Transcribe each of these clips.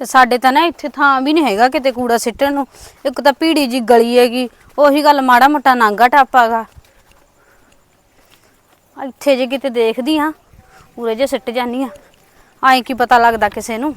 ਤੇ ਸਾਡੇ ਤਾਂ ਨਾ ਇੱਥੇ ਥਾਂ ਵੀ ਨਹੀਂ ਹੈਗਾ ਕਿਤੇ ਕੂੜਾ ਸਿੱਟਣ ਨੂੰ। ਇੱਕ ਤਾਂ ਭੀੜੀ ਜੀ ਗਲੀ ਹੈਗੀ, ਉਹੀ ਗੱਲ ਮਾੜਾ ਮੋਟਾ ਨਾਂਗਾ ਟਾਪਾਗਾ ਇੱਥੇ ਜੇ ਕਿਤੇ ਦੇਖਦੀ ਆ ਉਰੇ ਜੇ ਸਿੱਟ ਜਾਨੀ ਆ ਐਂ ਕੀ ਪਤਾ ਲੱਗਦਾ ਕਿਸੇ ਨੂੰ।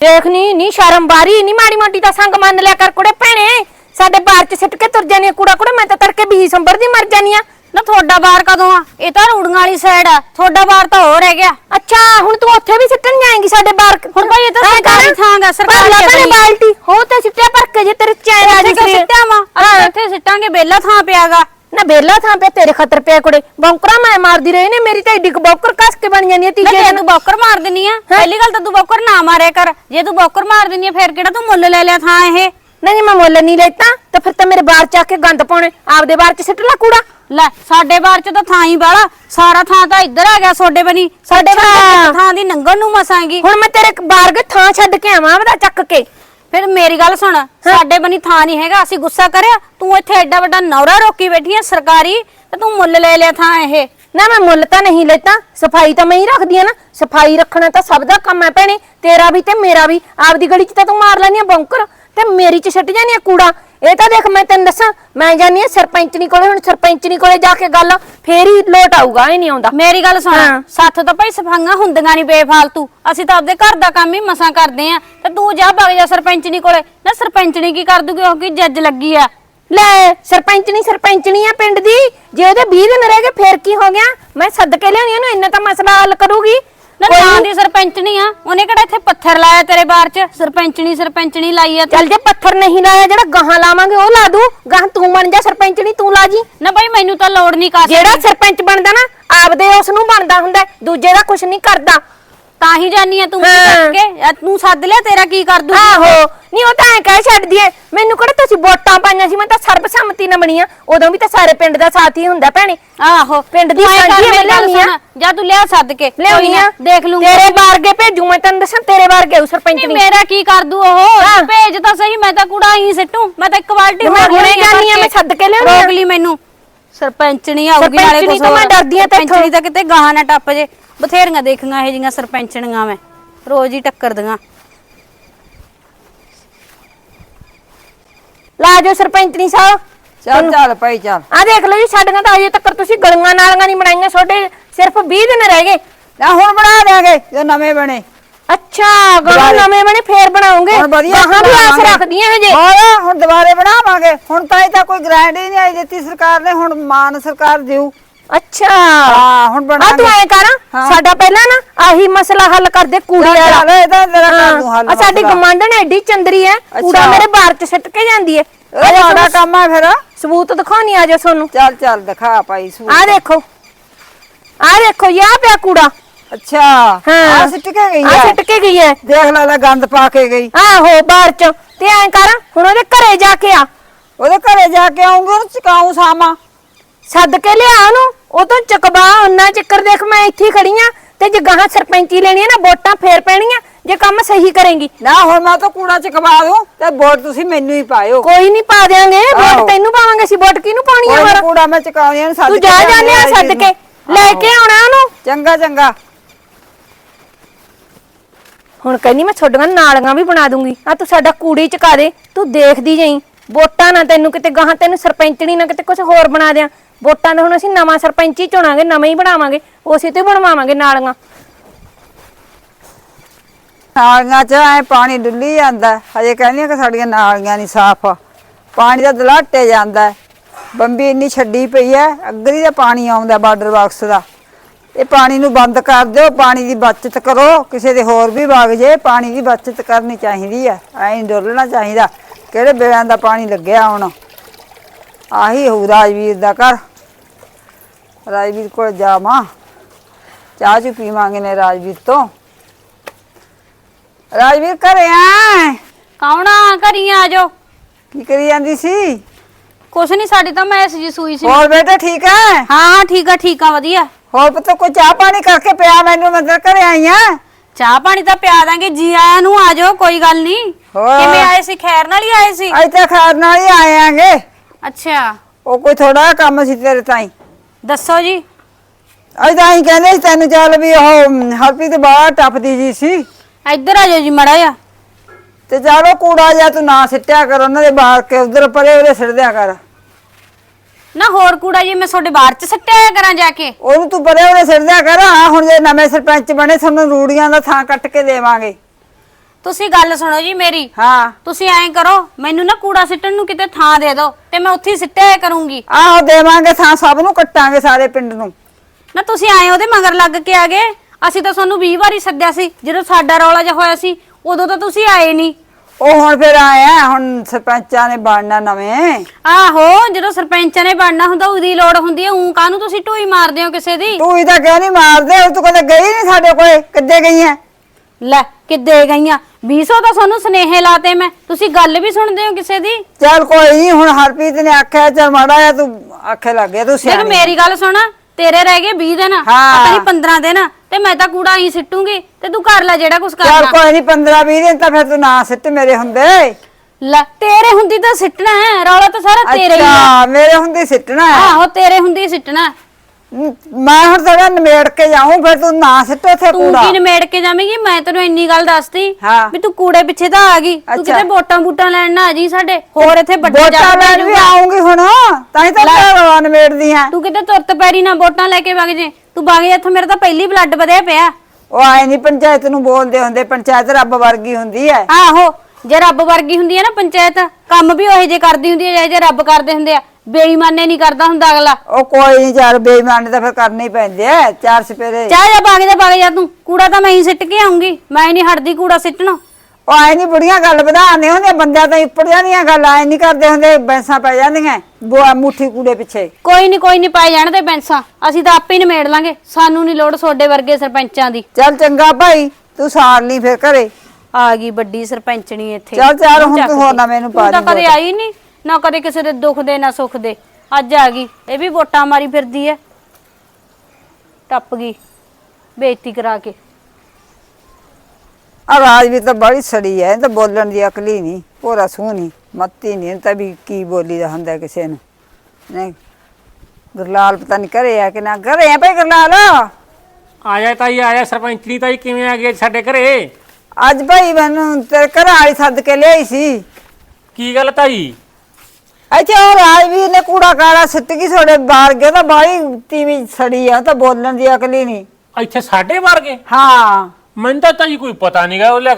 ਦੇਖ ਨੀ ਨੀ ਸ਼ਰਮ ਬਾਰੀ ਨੀ ਮਾੜੀ ਮੋਟੀ ਦਾ ਸੰਗ ਮੰਨ ਲਿਆ ਕਰ ਕੁੜੇ ਭੈਣੇ। ਸਾਡੇ ਬਾਹਰ ਚ ਸਿੱਟ ਕੇ ਤੁਰ ਜਾਨੀ ਆ ਕੂੜਾ ਕੁੜੇ ਮੈਂ ਤਾਂ ਤੜਕੇ 20 ਸੰਬਰ ਦੀ ਮਰ ਜਾਨੀ ਆ। ਨਾ ਤੁਹਾਡਾ ਬਾਰ ਕਦੋਂ ਆ? ਇਹ ਤਾਂ ਰੂੜੀਆਂ ਵਾਲੀ ਸਾਈਡ ਆ। ਤੁਹਾਡਾ ਬਾਰ ਤਾਂ ਹੋਰ ਰਹਿ ਗਿਆ। ਅੱਛਾ ਹੁਣ ਤੂੰ ਉੱਥੇ ਵੀ ਸਿੱਟਣ ਜਾਏਂਗੀ ਸਾਡੇ ਬਾਹਰ। ਹੁਣ ਭਾਈ ਇਹ ਤਾਂ ਸਰਕਾਰੀ ਥਾਂ ਗਾ, ਸਰਕਾਰੀ ਆ ਬਈ। ਬਾਲਟੀ। ਹੋ ਤੇ ਸਿੱਟਿਆ ਭਰ ਕੇ ਜੇ ਤੇਰੇ ਚੈਨ ਆ ਜੀ ਕਿਉਂ। ਸਿੱਟਿਆ ਵਾ। ਅਸੀਂ ਇੱਥੇ ਸਿੱਟਾਂਗੇ ਬੇਲਾ ਥਾਂ ਪਿਆਗਾ ਨਾ ਬੇਲਾ ਥਾਂ ਪੇ ਤੇਰੇ ਖਤਰ ਪਿਆ ਕੁੜੇ। ਬੌਂਕਰਾ ਮੈਂ ਮਾਰਦੀ ਰਹੀ ਨੇ ਮੇਰੀ ਤਾਂ ਏਡੀ ਕੁ ਬੌਂਕਰ ਕੱਸ ਕੇ ਬਣ ਜਾਂਦੀ ਆ ਨਾ ਤੀਜੇ ਜੇ ਦਿਨ। ਤੂੰ ਬੌਕਰ ਮਾਰ ਦਿੰਨੀ ਆ ਪਹਿਲੀ ਗੱਲ ਤਾਂ ਤੂੰ ਬੌਕਰ ਨਾ ਮਾਰਿਆ ਕਰ। ਜੇ ਤੂੰ ਬੌਕਰ ਮਾਰ ਦਿੰਨੀ ਆ ਫਿਰ ਕਿਹੜਾ ਤੂੰ ਮੁੱਲ ਲੈ ਲਿਆ ਥਾਂ ਇਹ? ਨਾ ਜੇ ਮੈਂ ਮੁੱਲ ਨਹੀਂ ਲੈਤਾ ਤਾਂ ਫਿਰ ਤਾਂ ਮੇਰੇ ਬਾਹਰ ਚ ਆ ਕੇ ਗੰਦ ਪਾਉਣੇ ਆਪਦੇ ਬਾਹਰ ਚ ਸਿੱਟ ਲੈ ਕੂੜਾ। ਲੈ ਸਾਡੇ ਬਾਰ ਚ ਤਾਂ ਥਾਂ ਹੀ ਬਾਲਾ ਸਾਰਾ ਥਾਂ ਤਾਂ ਇੱਧਰ ਆ ਗਿਆ ਤੁਹਾਡੇ ਬਣੀ। ਸਾਡੇ। ਬਾਰ ਥਾਂ ਦੀ ਨੰਗਣ ਨੂੰ ਮਸਾਂਗੀ। ਹੁਣ ਮੈਂ ਤੇਰੇ ਬਾਹਰ ਕੇ ਥਾਂ ਛੱਡ ਕੇ ਆਵਾਂ ਉਹਦਾ ਚੱਕ ਕੇ। ਫਿਰ ਮੇਰੀ ਗੱਲ ਸੁਣ ਸਾਡੇ ਬਣੀ ਥਾਂ ਨਹੀਂ ਹੈਗਾ ਅਸੀਂ ਗੁੱਸਾ ਕਰਿਆ। ਤੂੰ ਇੱਥੇ ਐਡਾ ਵੱਡਾ ਨੌਰਾ ਰੋਕੀ ਬੈਠੀ ਆ ਸਰਕਾਰੀ ਤੇ ਤੂੰ ਮੁੱਲ ਲੈ ਲਿਆ ਥਾਂ ਇਹ। ਨਾ ਮੈਂ ਮੁੱਲ ਤਾਂ ਨਹੀਂ ਲੈਤਾ। ਸਫ਼ਾਈ ਤਾਂ ਮੈਂ ਹੀ ਰੱਖਦੀ ਆ ਨਾ। ਸਫ਼ਾਈ ਰੱਖਣਾ ਤਾਂ ਸਭ ਦਾ ਕੰਮ ਹੈ ਭੈਣੇ। ਤੇਰਾ ਵੀ ਤੇ ਮੇਰਾ ਵੀ। ਆਪਦੀ ਗਲੀ 'ਚ ਤਾਂ ਤੂੰ ਮਾਰ ਲੈਣੀ ਆ ਬੌਂਕਰ। ਤੇ ਮੇਰੀ 'ਚ ਛੱਟ ਜਾਨੀ ਆ ਕੂੜਾ। ਇਹ ਤਾਂ ਦੇਖ ਮੈਂ ਤੈਨੂੰ ਦੱਸਾਂ ਮੈਂ ਜਾਨੀ ਆ ਸਰਪੰਚਨੀ ਕੋਲੇ ਹੁਣ ਸਰਪੰਚਨੀ ਕੋਲੇ ਜਾ ਕੇ ਗੱਲ ਫੇਰ ਹੀ ਲੋਟ ਆਊਗਾ ਇਹ ਨਹੀਂ ਆਉਂਦਾ। ਮੇਰੀ ਗੱਲ ਸੁਣ ਹਾਂ। ਸੱਥ ਤਾਂ ਭਾਈ ਸਫਾਈਆਂ ਹੁੰਦੀਆਂ ਨਹੀਂ ਬੇਫਾਲਤੂ। ਅਸੀਂ ਤਾਂ ਆਪਦੇ ਘਰ ਦਾ ਕੰਮ ਹੀ ਮਸਾਂ ਕਰਦੇ ਆ। ਤੇ ਤੂੰ ਜਾ ਭਗ ਜਾ ਸਰਪੰਚਨੀ ਕੋਲੇ। ਨਾ ਸਰਪੰਚਨੀ ਕੀ ਕਰ ਦੂਗੀ ਉਹ ਕੀ ਜੱਜ ਲੱਗੀ ਆ? ਲੈ ਸਰਪੰਚਨੀ ਸਰਪੰਚਨੀ ਆ ਪਿੰਡ ਦੀ। ਜੇ ਉਹਦੇ 20 ਦਿਨ ਰਹਿ ਗਏ ਫੇਰ ਕੀ ਹੋ ਗਿਆ? ਮੈਂ ਸੱਦ ਕੇ ਲਿਆਉਣੀ ਉਹਨੂੰ ਇੰਨਾ ਤਾਂ ਮਸਲਾ ਹੱਲ ਕਰੂਗੀ? ਨਾ। ਦੀ ਸਰਪੰਚਨੀ ਆ। ਉਹਨੇ ਕਿਹੜਾ ਇੱਥੇ ਪੱਥਰ ਲਾਇਆ ਤੇਰੇ ਬਾਰ ਚ? ਸਰਪੰਚਨੀ ਸਰਪੰਚਨੀ ਲਾਈ ਆ ਤੂੰ। ਚੱਲ ਜੇ ਪੱਥਰ ਨਹੀਂ ਲਾਇਆ ਜਿਹੜਾ ਗਾਹਾਂ ਲਾਵਾਂਗੇ ਉਹ ਲਾ ਦੂ। ਗਾਹਾਂ ਤੂੰ ਬਣ ਜਾ ਸਰਪੰਚਣੀ ਤੂੰ ਲਾ ਜੀ। ਨਾ ਭਾਈ ਮੈਨੂੰ ਤਾਂ ਲੋੜ ਨਹੀਂ ਕਾਸੇ ਜਿਹੜਾ ਸਰਪੰਚ ਬਣਦਾ ਨਾ ਆਪਦੇ ਉਸ ਨੂੰ ਬਣਦਾ ਹੁੰਦਾ। ਹੈ, ਦੂਜੇ ਦਾ ਕੁਝ ਨਹੀਂ ਕਰਦਾ। ਤਾਂ ਹੀ ਜਾਨੀ ਆ ਤੂੰ ਹਾਂ। ਕਰਕੇ। ਆ ਤੂੰ ਸੱਦ ਲਿਆ ਤੇਰਾ ਕੀ ਕਰ ਦੂ ਆਹੋ। ਨਹੀਂ ਉਹ ਤਾਂ ਐ ਕਹਿ ਛੱਡਦੀ ਐ ਮੈਨੂੰ ਕਿਹੜਾ ਤੁਸੀਂ ਵੋਟਾਂ ਪਾਈਆਂ ਸੀ? ਮੈਂ ਤਾਂ ਸਰਬਸੰਮਤੀ ਨਾਲ ਬਣੀ ਆ। ਉਦੋਂ ਵੀ ਤਾਂ ਸਾਰੇ ਪਿੰਡ ਦਾ ਸਾਥ ਹੀ ਹੁੰਦਾ ਭੈਣੇ। ਆਹੋ। ਪਿੰਡ ਦੀ ਤੂੰ ਐਂ ਕਰ ਸਾਂਝੀ ਮੇਰੀ ਗੱਲ ਲਿਆਉਣੀ ਆ। ਸੁਣ, ਜਾ ਤੂੰ ਲਿਆ ਸੱਦ ਕੇ। ਲਿਆਉਣੀ ਕੋਈ ਨਾ, ਆ। ਦੇਖ ਲੂੰਗੀ। ਤੇਰੇ ਵਰਗੇ ਭੇਜੂ ਮੈਂ ਤੈਨੂੰ ਦੱਸਾਂ ਤੇਰੇ ਵਰਗੇ ਉਹ ਨਹੀਂ। ਸਰਪੰਚਣੀ ਮੇਰਾ ਕੀ ਕਰ ਦੂ ਉਹ? ਹਾਂ। ਭੇਜ ਤਾਂ ਸਹੀ ਮੈਂ ਤਾਂ ਕੁੜਾ ਹੀ ਸਿੱਟੂ। ਮੈਂ ਤਾਂ ਇੱਕ ਬਾਲਟੀ ਮੈਂ ਹੁਣੇ ਜਾਂਦੀ ਆ, ਮੈਂ। ਸੱਦ ਕੇ ਲਿਆਉਣੀ ਆ। ਰੋਕ ਲਈ ਮੈਨੂੰ। ਸਰਪੰਚਣੀ ਆਊਗੀ ਨਾਲੇ ਸਰਪੰਚਣੀ ਤੋਂ ਮੈਂ। ਡਰਦੀ ਆ ਤੇਥੋਂ। ਸਰਪੰਚਣੀ ਤਾਂ ਕਿਤੇ ਗਾਹਾਂ ਨਾ ਟੱਪ ਜੇ। ਬਥੇਰੀਆਂ ਦੇਖੀਆਂ ਇਹ ਜੀਆਂ ਸਰਪੰਚਣੀਆਂ ਮੈਂ ਰੋਜ਼ ਹੀ ਟੱਕਰਦੀਆਂ ਲਾ ਜਾਓ ਸਰਪੰਚਣੀ ਸਾਹਿਬ। ਚੱਲ ਚੱਲ ਭਾਈ ਚੱਲ। ਆ ਦੇਖ ਲਓ ਜੀ ਸਾਡੀਆਂ ਤਾਂ ਅਜੇ ਤੱਕ ਤੁਸੀਂ ਗਲੀਆਂ ਨਾਲੀਆਂ ਨਹੀਂ ਬਣਾਈਆਂ ਤੁਹਾਡੇ ਸਿਰਫ 20 ਦਿਨ ਰਹਿ ਗਏ। ਨਾ ਹੁਣ ਬਣਾ ਦਿਆਂਗੇ ਜੋ ਨਵੇਂ ਬਣੇ। ਅੱਛਾ ਗਾਂ ਦੁਬਾਰੇ। ਨਵੇਂ ਬਣੇ ਫੇਰ ਬਣਾਉਂਗੇ? ਹੁਣ ਵਧੀਆ ਗਾਹਾਂ ਵੀ ਆਸ। ਰੱਖਦੀਆਂ ਹਜੇ। ਹੋਰ ਹੁਣ ਦੁਬਾਰੇ ਬਣਾਵਾਂਗੇ। ਹੁਣ ਤਾਂ ਇਹ ਤਾਂ ਕੋਈ ਗ੍ਰਾਂਟ ਹੀ ਨਹੀਂ ਆਈ ਦਿੱਤੀ ਸਰਕਾਰ ਨੇ ਹੁਣ ਮਾਨ ਸਰਕਾਰ ਦਿਓ ਅੱਛਾ। ਹਾਂ ਹੁਣ ਆ ਤੂੰ ਐ ਕਰ ਹਾਂ। ਸਾਡਾ ਪਹਿਲਾਂ ਨਾ ਆਹੀ ਮਸਲਾ ਹੱਲ ਕਰ ਦੇ ਕੂੜੇ ਵਾਲਾ। ਚੱਲ ਇਹਦਾ ਤੇਰਾ ਕਰ ਦੂੰ ਹੱਲ ਆ ਸਾਡੀ ਮਸਲਾ। ਗਮੰਡਣ ਐਡੀ ਚੰਦਰੀ ਐ ਕੂੜਾ ਅੱਛਾ। ਮੇਰੇ ਬਾਹਰ ਚ ਸਿੱਟ ਕੇ ਜਾਂਦੀ ਐ। ਇਹ ਸਾਡਾ ਕੰਮ ਆ ਫਿਰ? ਸਬੂਤ ਦਿਖਾਉਣੀ ਆ ਜਾ ਤੁਹਾਨੂੰ। ਚੱਲ ਚੱਲ ਦਿਖਾ ਭਾਈ ਸੂ ਆ ਦੇਖੋ ਆ ਦੇਖੋ ਯਾ ਪਿਆ ਕੂੜਾ। ਅੱਛਾ ਹਾਂ। ਆ ਸਿੱਟ ਕੇ ਗਈ ਆ ਆ ਸਿੱਟ ਕੇ ਗਈ ਐ। ਦੇਖ ਲੈ ਲੈ ਗੰਦ ਪਾ ਕੇ ਗਈ। ਆਹੋ ਬਾਹਰ ਚ। ਤੇ ਐਂ ਕਰ ਹੁਣ ਉਹਦੇ ਘਰੇ ਜਾ ਕੇ ਆ। ਉਹਦੇ ਘਰੇ ਜਾ ਕੇ ਆਉਂਗੀ ਉਹਨੂੰ ਚਕਾਉਂ ਸਾਮਾ ਸੱਦ ਕੇ ਲਿਆ ਉਹਨੂੰ। ਉਹ ਤੋਂ ਚਕਬਾ ਉਹਨਾਂ ਚੱਕਰ ਦੇਖ ਮੈਂ ਇੱਥੇ ਹੀ ਖੜੀ ਆ ਤੇ ਜੇ ਗਾਹਾਂ ਸਰਪੰਚੀ ਲੈਣੀ ਆ ਨਾ ਵੋਟਾਂ ਫੇਰ ਪੈਣੀਆਂ ਜੇ ਕੰਮ ਸਹੀ ਕਰੇਂਗੀ। ਨਾ ਹੁਣ ਮੈਂ ਤਾਂ ਕੂੜਾ ਚਕਵਾ ਦੂੰ ਤੇ ਵੋਟ ਤੁਸੀਂ ਮੈਨੂੰ ਹੀ ਪਾਇਓ। ਕੋਈ ਨਹੀਂ ਪਾ ਦੇਾਂਗੇ ਆਹੋ। ਵੋਟ ਤੈਨੂੰ ਪਾਵਾਂਗੇ ਅਸੀਂ ਵੋਟ ਕਿਹਨੂੰ ਪਾਉਣੀ ਆ ਹੋਰ? ਕੂੜਾ ਮੈਂ ਚਕਾਉਣੀ ਆ ਸੱਦ ਤੂੰ ਕੇ ਜਾ ਜਾਣੇ ਆ ਆ ਸੱਦ ਕੇ। ਲੈ ਕੇ ਆਉਣਾ ਉਹਨੂੰ। ਚੰਗਾ ਚੰਗਾ। ਹੁਣ ਕਹਿੰਦੀ ਮੈਂ ਛੋਡੀਆਂ ਨਾਲੀਆਂ ਵੀ ਬਣਾ ਦੂੰਗੀ। ਆ ਤੂੰ ਸਾਡਾ ਕੂੜੀ ਚਕਾ ਦੇ ਤੂੰ ਦੇਖਦੀ ਜਾਈ। ਵੋਟਾਂ ਨਾ ਤੈਨੂੰ ਕਿਤੇ ਗਾਹਾਂ ਤੈਨੂੰ ਸਰਪੰਚਣੀ ਨਾ ਕਿਤੇ ਕੁਝ ਹੋਰ ਬਣਾ ਦਿਆਂ। ਵੋਟਾਂ ਦਾ ਹੁਣ ਅਸੀਂ ਨਵਾਂ ਸਰਪੰਚ ਹੀ ਚੁਣਾਂਗੇ, ਨਵਾਂ ਹੀ ਬਣਾਵਾਂਗੇ, ਉਸੇ ਤੇ ਬਣਵਾਵਾਂਗੇ ਨਾਲੀਆਂ। ਨਾਲੀਆਂ 'ਚ ਐ ਪਾਣੀ ਡੁੱਲੀ ਜਾਂਦਾ, ਹਜੇ ਕਹਿੰਦੀਆਂ ਕਿ ਸਾਡੀਆਂ ਨਾਲੀਆਂ ਨਹੀਂ ਸਾਫ਼। ਪਾਣੀ ਦਾ ਦਲਾਟੇ ਜਾਂਦਾ, ਬੰਬੀ ਇੰਨੀ ਛੱਡੀ ਪਈ ਐ ਅੱਗਰੀ ਦਾ ਪਾਣੀ ਆਉਂਦਾ ਬਾਰਡਰ ਬਾਕਸ ਦਾ। ਇਹ ਪਾਣੀ ਨੂੰ ਬੰਦ ਕਰ ਦਿਓ, ਪਾਣੀ ਦੀ ਬਚਤ ਕਰੋ, ਕਿਸੇ ਦੇ ਹੋਰ ਵੀ ਵਗ ਜੇ, ਪਾਣੀ ਦੀ ਬਚਤ ਕਰਨੀ ਚਾਹੀਦੀ ਐ, ਐਂ ਨੀ ਡੋਲਣਾ ਚਾਹੀਦਾ, ਕਿਹੜੇ ਬੇੜਾਂ ਦਾ ਪਾਣੀ ਲੱਗਿਆ ਹੁਣ। ਆਹੀ ਹੋਊ ਰਾਜਵੀਰ ਦਾ ਘਰ। ਰਾਜਵੀਰ ਕੋਲ ਜਾਵਾਂ। ਚਾਹ ਚੁ ਪੀਵਾਂਗੇ ਨੇ ਰਾਜਵੀਰ ਤੋਂ। ਰਾਜਵੀਰ ਘਰੇ ਆ? ਕੌਣ ਘਰੀ ਆ ਜਾਓ ਕੀ ਕਰੀ ਜਾਂਦੀ ਸੀ? ਕੁਛ ਨਹੀਂ ਸਾਡੀ ਤਾਂ ਮੈਸ ਜੀ ਸੂਈ ਸੀ। ਹੋਰ ਬੇਟਾ ਠੀਕ ਹੈ ਹਾਂ ਠੀਕ ਆ ਠੀਕ ਆ ਵਧੀਆ। ਹੋਰ ਪੁੱਤ ਕੋਈ ਚਾਹ ਪਾਣੀ ਕਰਕੇ ਪਿਆ ਮੈਨੂੰ? ਮੈਂ ਤੇਰੇ ਘਰੇ ਆਈ ਆ। ਚਾਹ ਪਾਣੀ ਤਾਂ ਪਿਆ ਦਾਂਗੇ ਜੀ ਆਇਆਂ ਨੂੰ ਆ ਜਾਓ ਕੋਈ ਗੱਲ ਨਹੀਂ ਹੋਰ। ਕਿਵੇਂ ਆਏ ਸੀ? ਖੈਰ ਨਾਲ ਹੀ ਆਏ ਸੀ? ਅੱਜ ਤਾਂ ਖਾਰ ਨਾਲ ਹੀ ਆਏ ਆਂਗੇ। ਅੱਛਾ। ਉਹ ਕੋਈ ਥੋੜਾ ਕੰਮ ਸੀ ਤੇਰੇ ਤਾਈ। ਦੱਸੋ ਜੀ। ਅੱਜ ਤਾਂ ਅਸੀਂ ਕਹਿੰਦੇ ਸੀ ਤੈਨੂੰ ਚੱਲ ਵੀ ਉਹ ਹਰਪ੍ਰੀਤ ਬਾਹਰ ਟੱਪਦੀ ਜੀ ਸੀ। ਇੱਧਰ ਆ ਜਾਓ ਜੀ ਮੜਾ ਆ ਤੇ ਚਲੋ ਕੂੜਾ ਜਾਂ ਤੂੰ ਨਾ ਸਿੱਟਿਆ ਕਰ ਉਹਨਾਂ ਦੇ ਬਾਹਰ ਕੇ ਉਧਰ ਪਰੇ ਉਹਦੇ ਸਿੱਟ ਦਿਆ ਕਰ। ਨਾ ਹੋਰ ਕੂੜਾ ਜੀ ਮੈਂ ਤੁਹਾਡੇ ਬਾਹਰ ਚ ਸੱਟਿਆ ਕਰਾਂ ਜਾ ਕੇ। ਉਹਨੂੰ ਤੂੰ ਪਰੇ ਉਹਦੇ ਸਿੱਟ ਦਿਆ ਕਰ ਹਾਂ ਹੁਣ ਜੇ ਨਵੇਂ ਸਰਪੰਚ ਬਣੇ ਸਾਨੂੰ ਰੂੜੀਆਂ ਦਾ ਥਾਂ ਕੱਟ ਕੇ ਦੇਵਾਂਗੇ। ਤੁਸੀਂ ਗੱਲ ਸੁਣੋ ਜੀ ਮੇਰੀ। ਹਾਂ। ਤੁਸੀਂ ਐਂ ਕਰੋ ਮੈਨੂੰ ਨਾ ਕੂੜਾ ਸਿੱਟਣ ਨੂੰ ਕਿਤੇ ਥਾਂ ਦੇ ਦਿਓ ਤੇ ਮੈਂ ਉੱਥੇ ਹੀ ਸਿੱਟਿਆ ਕਰੂੰਗੀ। ਆਹੋ ਦੇਵਾਂਗੇ ਥਾਂ ਸਭ ਨੂੰ ਕੱਟਾਂਗੇ ਸਾਰੇ ਪਿੰਡ ਨੂੰ। ਨਾ ਤੁਸੀਂ ਆਏ ਉਹਦੇ ਮਗਰ ਲੱਗ ਕੇ ਆ ਗਏ। ਅਸੀਂ ਤਾਂ ਤੁਹਾਨੂੰ 20 ਵਾਰੀ ਸੱਦਿਆ ਸੀ ਜਦੋਂ ਸਾਡਾ ਰੌਲਾ ਜਿਹਾ ਹੋਇਆ ਸੀ ਉਦੋਂ ਤਾਂ ਤੁਸੀਂ ਆਏ ਨਹੀਂ। ਉਹ ਹੁਣ ਫਿਰ ਆਇਆ ਹੁਣ ਸਰਪੰਚਾਂ ਨੇ ਬਣਨਾ ਨਵੇਂ। ਆਹੋ ਜਦੋਂ ਸਰਪੰਚਾਂ ਨੇ ਬਣਨਾ ਹੁੰਦਾ ਉਹਦੀ ਲੋੜ ਹੁੰਦੀ ਹੈ ਉਂ ਕਾਹਨੂੰ ਤੁਸੀਂ ਢੋਈ ਮਾਰਦੇ ਹੋ ਕਿਸੇ ਦੀ? ਤੂੰ ਹੀ ਤਾਂ ਕਿਉਂ ਨਹੀਂ ਮਾਰਦੇ? ਤੂੰ ਕਦੇ ਗਈ ਨਹੀਂ ਸਾਡੇ ਕੋਲੇ ਕਿੱਦੇ ਗਈ ਐ ਲੈ ਕਿੱਦੇ ਗਈਆਂ? 200 ਤਾਂ ਤੁਹਾਨੂੰ ਸਨੇਹੇ ਲਾਤੇ ਮੈਂ। ਤੁਸੀਂ ਗੱਲ ਵੀ ਸੁਣਦੇ ਹੋ ਕਿਸੇ ਦੀ? ਚੱਲ ਕੋਈ ਨਹੀਂ ਹੁਣ ਹਰਪ੍ਰੀਤ ਨੇ ਆਖਿਆ ਚੱਲ ਮਾੜਾ ਜਿਹਾ ਤੂੰ ਆਖੇ ਲੱਗ ਗਿਆ ਤੂੰ ਦੇਖ ਸਿਆਣੀ। ਮੇਰੀ ਗੱਲ ਸੁਣ ਤੇਰੇ ਰਹਿ ਗਏ 20 ਦਿਨ ਹਾਂ। ਪਤਾ ਨਹੀਂ 15 ਦਿਨ ਤੇ ਮੈਂ ਤਾਂ ਕੂੜਾ ਹੀ ਸਿੱਟੂਗੀ ਤੇ ਤੂੰ ਕਰ ਲੈ ਜਿਹੜਾ ਕੁਝ ਚੱਲ ਕਰਨਾ ਕੋਈ ਨਹੀਂ 15 20 ਦਿਨ ਤਾਂ ਫਿਰ ਤੂੰ ਨਾ ਸਿੱਟ ਮੇਰੇ ਹੁੰਦੇ। ਲੈ ਤੇਰੇ ਹੁੰਦੀ ਤਾਂ ਸਿੱਟਣਾ ਹੈ ਰੌਲਾ ਤਾਂ ਸਾਰਾ ਤੇਰੇ ਹੀ ਆ ਅੱਛਾ ਮੇਰੇ ਹੁੰਦੇ ਸਿੱਟਣਾ ਹੈ। ਆਹੋ ਤੇਰੇ ਹੁੰਦੀ ਹੀ ਸਿੱਟਣਾ। ਮ, ਮੈਂ ਹੁਣ ਤੇਰਾ ਨਿਮੇੜ ਕੇ ਜਾਊਂ ਫਿਰ ਤੂੰ ਨਾ ਸਿੱਟ ਉੱਥੇ ਤੂੰ ਕੂੜਾ। ਕੀ ਨਿਮੇੜ ਕੇ ਜਾਵੇਂਗੀ? ਮੈਂ ਤੈਨੂੰ ਇੰਨੀ ਗੱਲ ਦੱਸਤੀ ਹਾਂ। ਵੀ ਤੂੰ ਕੂੜੇ ਪਿੱਛੇ ਤਾਂ ਆ ਗਈ। ਤੂੰ ਅੱਛਾ। ਕਿਤੇ ਵੋਟਾਂ ਬੂਟਾਂ ਲੈਣ ਨਾ ਆ ਜੀ ਸਾਡੇ। ਹੋਰ ਇੱਥੇ ਵੱਡੇ ਵੋਟਾਂ ਜੱਗ ਲੈਣ ਵੀ ਆਉਂਗੀ ਹੁਣ। ਤਾਂ ਹੀ ਤਾਂ ਮੈਂ ਨਿਮੇੜਦੀ ਆ ਤੂੰ ਕਿਤੇ ਤੁਰਤ ਪੈਰੀ ਨਾ ਵੋਟਾਂ ਲੈ ਕੇ ਵਗ ਜੇ। ਤੂੰ ਵਗ ਜਾ ਇੱਥੋਂ ਮੇਰਾ ਤਾਂ ਪਹਿਲੀ ਬਲੱਡ ਵਧਿਆ ਪਿਆ। ਉਹ ਆਏ ਨਹੀਂ ਪੰਚਾਇਤ ਨੂੰ ਬੋਲਦੇ ਹੁੰਦੇ ਪੰਚਾਇਤ ਰੱਬ ਵਰਗੀ ਹੁੰਦੀ ਹੈ ਆਹੋ ਜੇ ਰੱਬ ਵਰਗੀ ਹੁੰਦੀ ਹੈ ਨਾ ਪੰਚਾਇਤ ਕੰਮ ਵੀ ਉਹੇ ਜੇ ਕਰਦੀ ਹੁੰਦੀ ਹੈ ਜੇ ਰੱਬ ਕਰਦੇ ਹੁੰਦੇ ਆ। ਬੇਈਮਾਨੇ ਨਹੀਂ ਕਰਦਾ ਹੁੰਦਾ ਅਗਲਾ। ਉਹ ਕੋਈ ਨਹੀਂ ਚਾਰ ਬੇਈਮਾਨੀ ਤਾਂ ਫਿਰ ਕਰਨੇ ਹੀ ਪੈਂਦੇ ਆ ਚਾਰ ਸਪੇਰੇ। ਚਾਹ ਜਾ ਵਗ ਜਾ ਵਗ ਜਾ ਤੂੰ। ਕੂੜਾ ਤਾਂ ਮੈਂ ਹੀ ਸਿੱਟ ਕੇ ਆਉਂਗੀ ਮੈਂ ਨਹੀਂ ਹਟਦੀ ਕੂੜਾ ਸਿੱਟਣਾ। ਉਹ ਆਏ ਨਹੀਂ ਬੁੜੀਆਂ ਗੱਲ ਵਧਾਉਂਦੇ ਹੁੰਦੇ ਬੰਦਿਆਂ ਤਾਂ ਉੱਪਰ ਜਾਂਦੀਆਂ ਗੱਲ ਆਏ ਨਹੀਂ ਕਰਦੇ ਹੁੰਦੇ ਬੈਂਸਾਂ ਪੈ ਜਾਂਦੀਆਂ ਬੋਆ ਮੁੱਠੀ ਕੂੜੇ ਪਿੱਛੇ। ਕੋਈ ਨਹੀਂ ਕੋਈ ਨਹੀਂ ਪਾਈ ਜਾਣ ਤੇ ਬੈਂਸਾਂ। ਅਸੀਂ ਤਾਂ ਆਪੇ ਹੀ ਨਿਮੇੜ ਲਾਂਗੇ। ਸਾਨੂੰ ਨਹੀਂ ਲੋੜ ਸੋਡੇ ਵਰਗੇ ਸਰਪੰਚਾਂ ਦੀ। ਚੱਲ ਚੰਗਾ ਭਾਈ ਤੂੰ ਸਾਰ ਲਈ ਫਿਰ ਘਰੇ। ਆ ਗਈ ਵੱਡੀ ਸਰਪੰਚਣੀ ਇੱਥੇ। ਚੱਲ ਚੱਲ ਹੁਣ ਤੂੰ ਹੋਰ। ਨਾ ਮੈਨੂੰ ਤੂੰ ਪਾ ਤਾਂ ਦੀ ਕਦੇ ਆਈ ਨਹੀਂ ਨਾ ਕਦੇ ਕਿਸੇ ਦੇ ਦੁੱਖ ਦੇ ਨਾ ਸੁੱਖ ਦੇ। ਅੱਜ ਆ ਗਈ ਇਹ ਵੀ ਵੋਟਾਂ ਮਾਰੀ ਫਿਰਦੀ ਐ। ਟੱਪ ਗਈ ਬੇਇੱਜ਼ਤੀ ਕਰਾ ਕੇ। ਆ ਰਾਜ ਵੀ ਤਾਂ ਬੜੀ ਸੜੀ ਐ ਇਹ ਤਾਂ ਬੋਲਣ ਦੀ ਅਕਲ ਹੀ ਨਹੀਂ ਪੂਰਾ ਸੂਹ ਨਹੀਂ ਮੱਤੀ ਨਹੀਂ ਤਾਂ ਵੀ ਕੀ ਬੋਲੀ ਦਾ ਹੁੰਦਾ ਕਿਸੇ ਨੂੰ। ਨਹੀਂ ਗੁਰਲਾਲ ਪਤਾ ਨਹੀਂ ਘਰੇ ਆ ਕਿ ਨਾ ਘਰੇ ਆ ਭਾਈ ਗੁਰਲਾਲ? ਆਇਆ ਤਾਈ ਆਇਆ ਸਰਪੰਚਣੀ ਤਾਈ ਕਿਵੇਂ ਆ ਗਈ ਅੱਜ ਸਾਡੇ ਘਰੇ? ਅੱਜ ਭਾਈ ਮੈਨੂੰ ਤੇਰੇ ਘਰ ਵਾਲੀ ਸੱਦ ਕੇ ਲਿਆਈ ਸੀ। ਕੀ ਗੱਲ ਤਾਈ? ਇੱਥੇ ਉਹ ਰਾਜਵੀਰ ਨੇ ਕੂੜਾ ਕਾੜਾ ਸਿੱਟ ਗਈ ਤੁਹਾਡੇ ਬਾਹਰ ਗਿਆ ਤਾਂ ਬਾਈ ਤੀਵੀਂ ਸੜੀ ਆ ਉਹ ਤਾਂ ਬੋਲਣ ਦੀ ਅਕਲ ਹੀ ਨਹੀਂ। ਇੱਥੇ ਸਾਡੇ ਵਰਗੇ ਹਾਂ। ਮੈਨੂੰ ਤਾਂ ਤਾਈ ਕੋਈ ਪਤਾ ਨਹੀਂਗਾ ਉਹ ਲੈ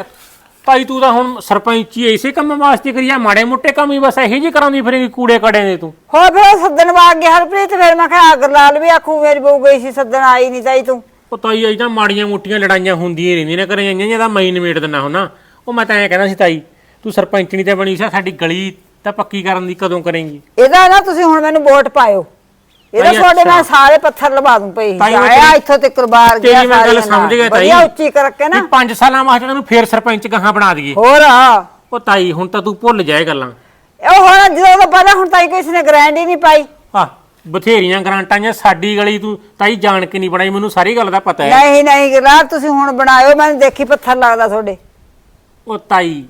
ਤਾਈ ਤੂੰ ਤਾਂ ਹੁਣ ਸਰਪੰਚੀ ਐਸੇ ਕੰਮ ਵਾਸਤੇ ਕਰੀਆ ਮਾੜੇ ਮੋਟੇ ਕੰਮ ਹੀ ਬਸ ਇਹੀ ਜੀ ਕਰਾਉਂਦੀ ਫਿਰੇਂਗੀ ਕੂੜੇ ਕੜੇ ਦੇ ਤੂੰ। ਹੋਰ ਫਿਰ ਉਹ ਸੱਦਣ ਵਾਗ ਗਿਆ ਹਰਪ੍ਰੀਤ ਫਿਰ ਮੈਂ ਕਿਹਾ ਗੁਰਲਾਲ ਵੀ ਆਖੂ ਮੇਰੀ ਬਹੂ ਗਈ ਸੀ ਸੱਦਣ ਆਈ ਨਹੀਂ ਤਾਈ ਤੂੰ। ਉਹ ਤਾਈ ਅਜ ਤਾਂ ਮਾੜੀਆਂ ਮੋਟੀਆਂ ਲੜਾਈਆਂ ਹੁੰਦੀਆਂ ਹੀ ਰਹਿੰਦੀਆਂ ਨੇ ਜਿਹਦਾ ਮੈਂ ਹੀ ਨਿਮੇੜ ਦਿੰਦਾ ਹੁੰਨਾ। ਉਹ ਮੈਂ ਤਾਂ ਐਂ ਕਹਿੰਦਾ ਸੀ ਤਾਈ ਤੂੰ ਸਰਪੰਚਣੀ ਤੇ ਬਣੀ ਸੀ ਸਾਡੀ ਗਲੀ ਤਾਂ ਪੱਕੀ ਕਰਨ ਦੀ ਕਦੋਂ ਕਰੇਂਗੀ? ਇਹਦਾ ਨਾ ਤੁਸੀਂ ਹੁਣ ਮੈਨੂੰ ਵੋਟ ਪਾਇਓ। ਇਹਦਾ ਤੁਹਾਡੇ ਅੱਛਾ। ਮੈਂ ਸਾਰੇ ਪੱਥਰ ਲਵਾ ਦੂੰ ਪਈ ਮੈਂ ਆਇਆ ਤੇਰੀ- ਇੱਥੋਂ ਤੇ ਕੁਰਬਾਰ ਗਿਆ ਤੇਰੀ ਮੈਂ ਗੱਲ ਸਾਰੀਆਂ ਸਮਝ ਗਿਆ ਤਾਈ। ਵਧੀਆ ਉੱਚੀ ਕਰਕੇ ਨਾ। ਵੀ 5 ਸਾਲਾਂ ਵਾਸਤੇ ਤੈਨੂੰ ਫੇਰ ਸਰਪੰਚ ਗਾਹਾਂ ਬਣਾ ਦਈਏ। ਹੋਰ ਆ। ਉਹ ਤਾਈ ਹੁਣ ਤਾਂ ਤੂੰ ਭੁੱਲ ਜਾਏ ਗੱਲਾਂ। ਇਹ ਹੁਣ ਜਦੋਂ ਤੋਂ ਪਹਿਲਾਂ ਹੁਣ ਤਾਈ ਕਿਸੇ ਨੇ ਗਰੰਟੀ ਨਹੀਂ ਪਾਈ। ਆ ਬਥੇਰੀਆਂ ਗਰਾਂਟਾਂ ਜਾਂ ਸਾਡੀ ਗਲੀ ਤੂੰ ਤਾਈ ਜਾਣ ਕੇ ਨਹੀਂ ਬਣਾਈ ਮੈਨੂੰ ਸਾਰੀ ਗੱਲ ਦਾ ਪਤਾ ਹੈ। ਨਹੀਂ ਨਹੀਂ ਗੁਰਲਾਲ ਤੁਸੀਂ ਹੁਣ ਬਣਾਇਓ ਮੈਨੂੰ ਦੇਖੀ ਪੱਥਰ ਲੱਗਦਾ ਤੁਹਾਡੇ। ਉਹ ਤਾਈ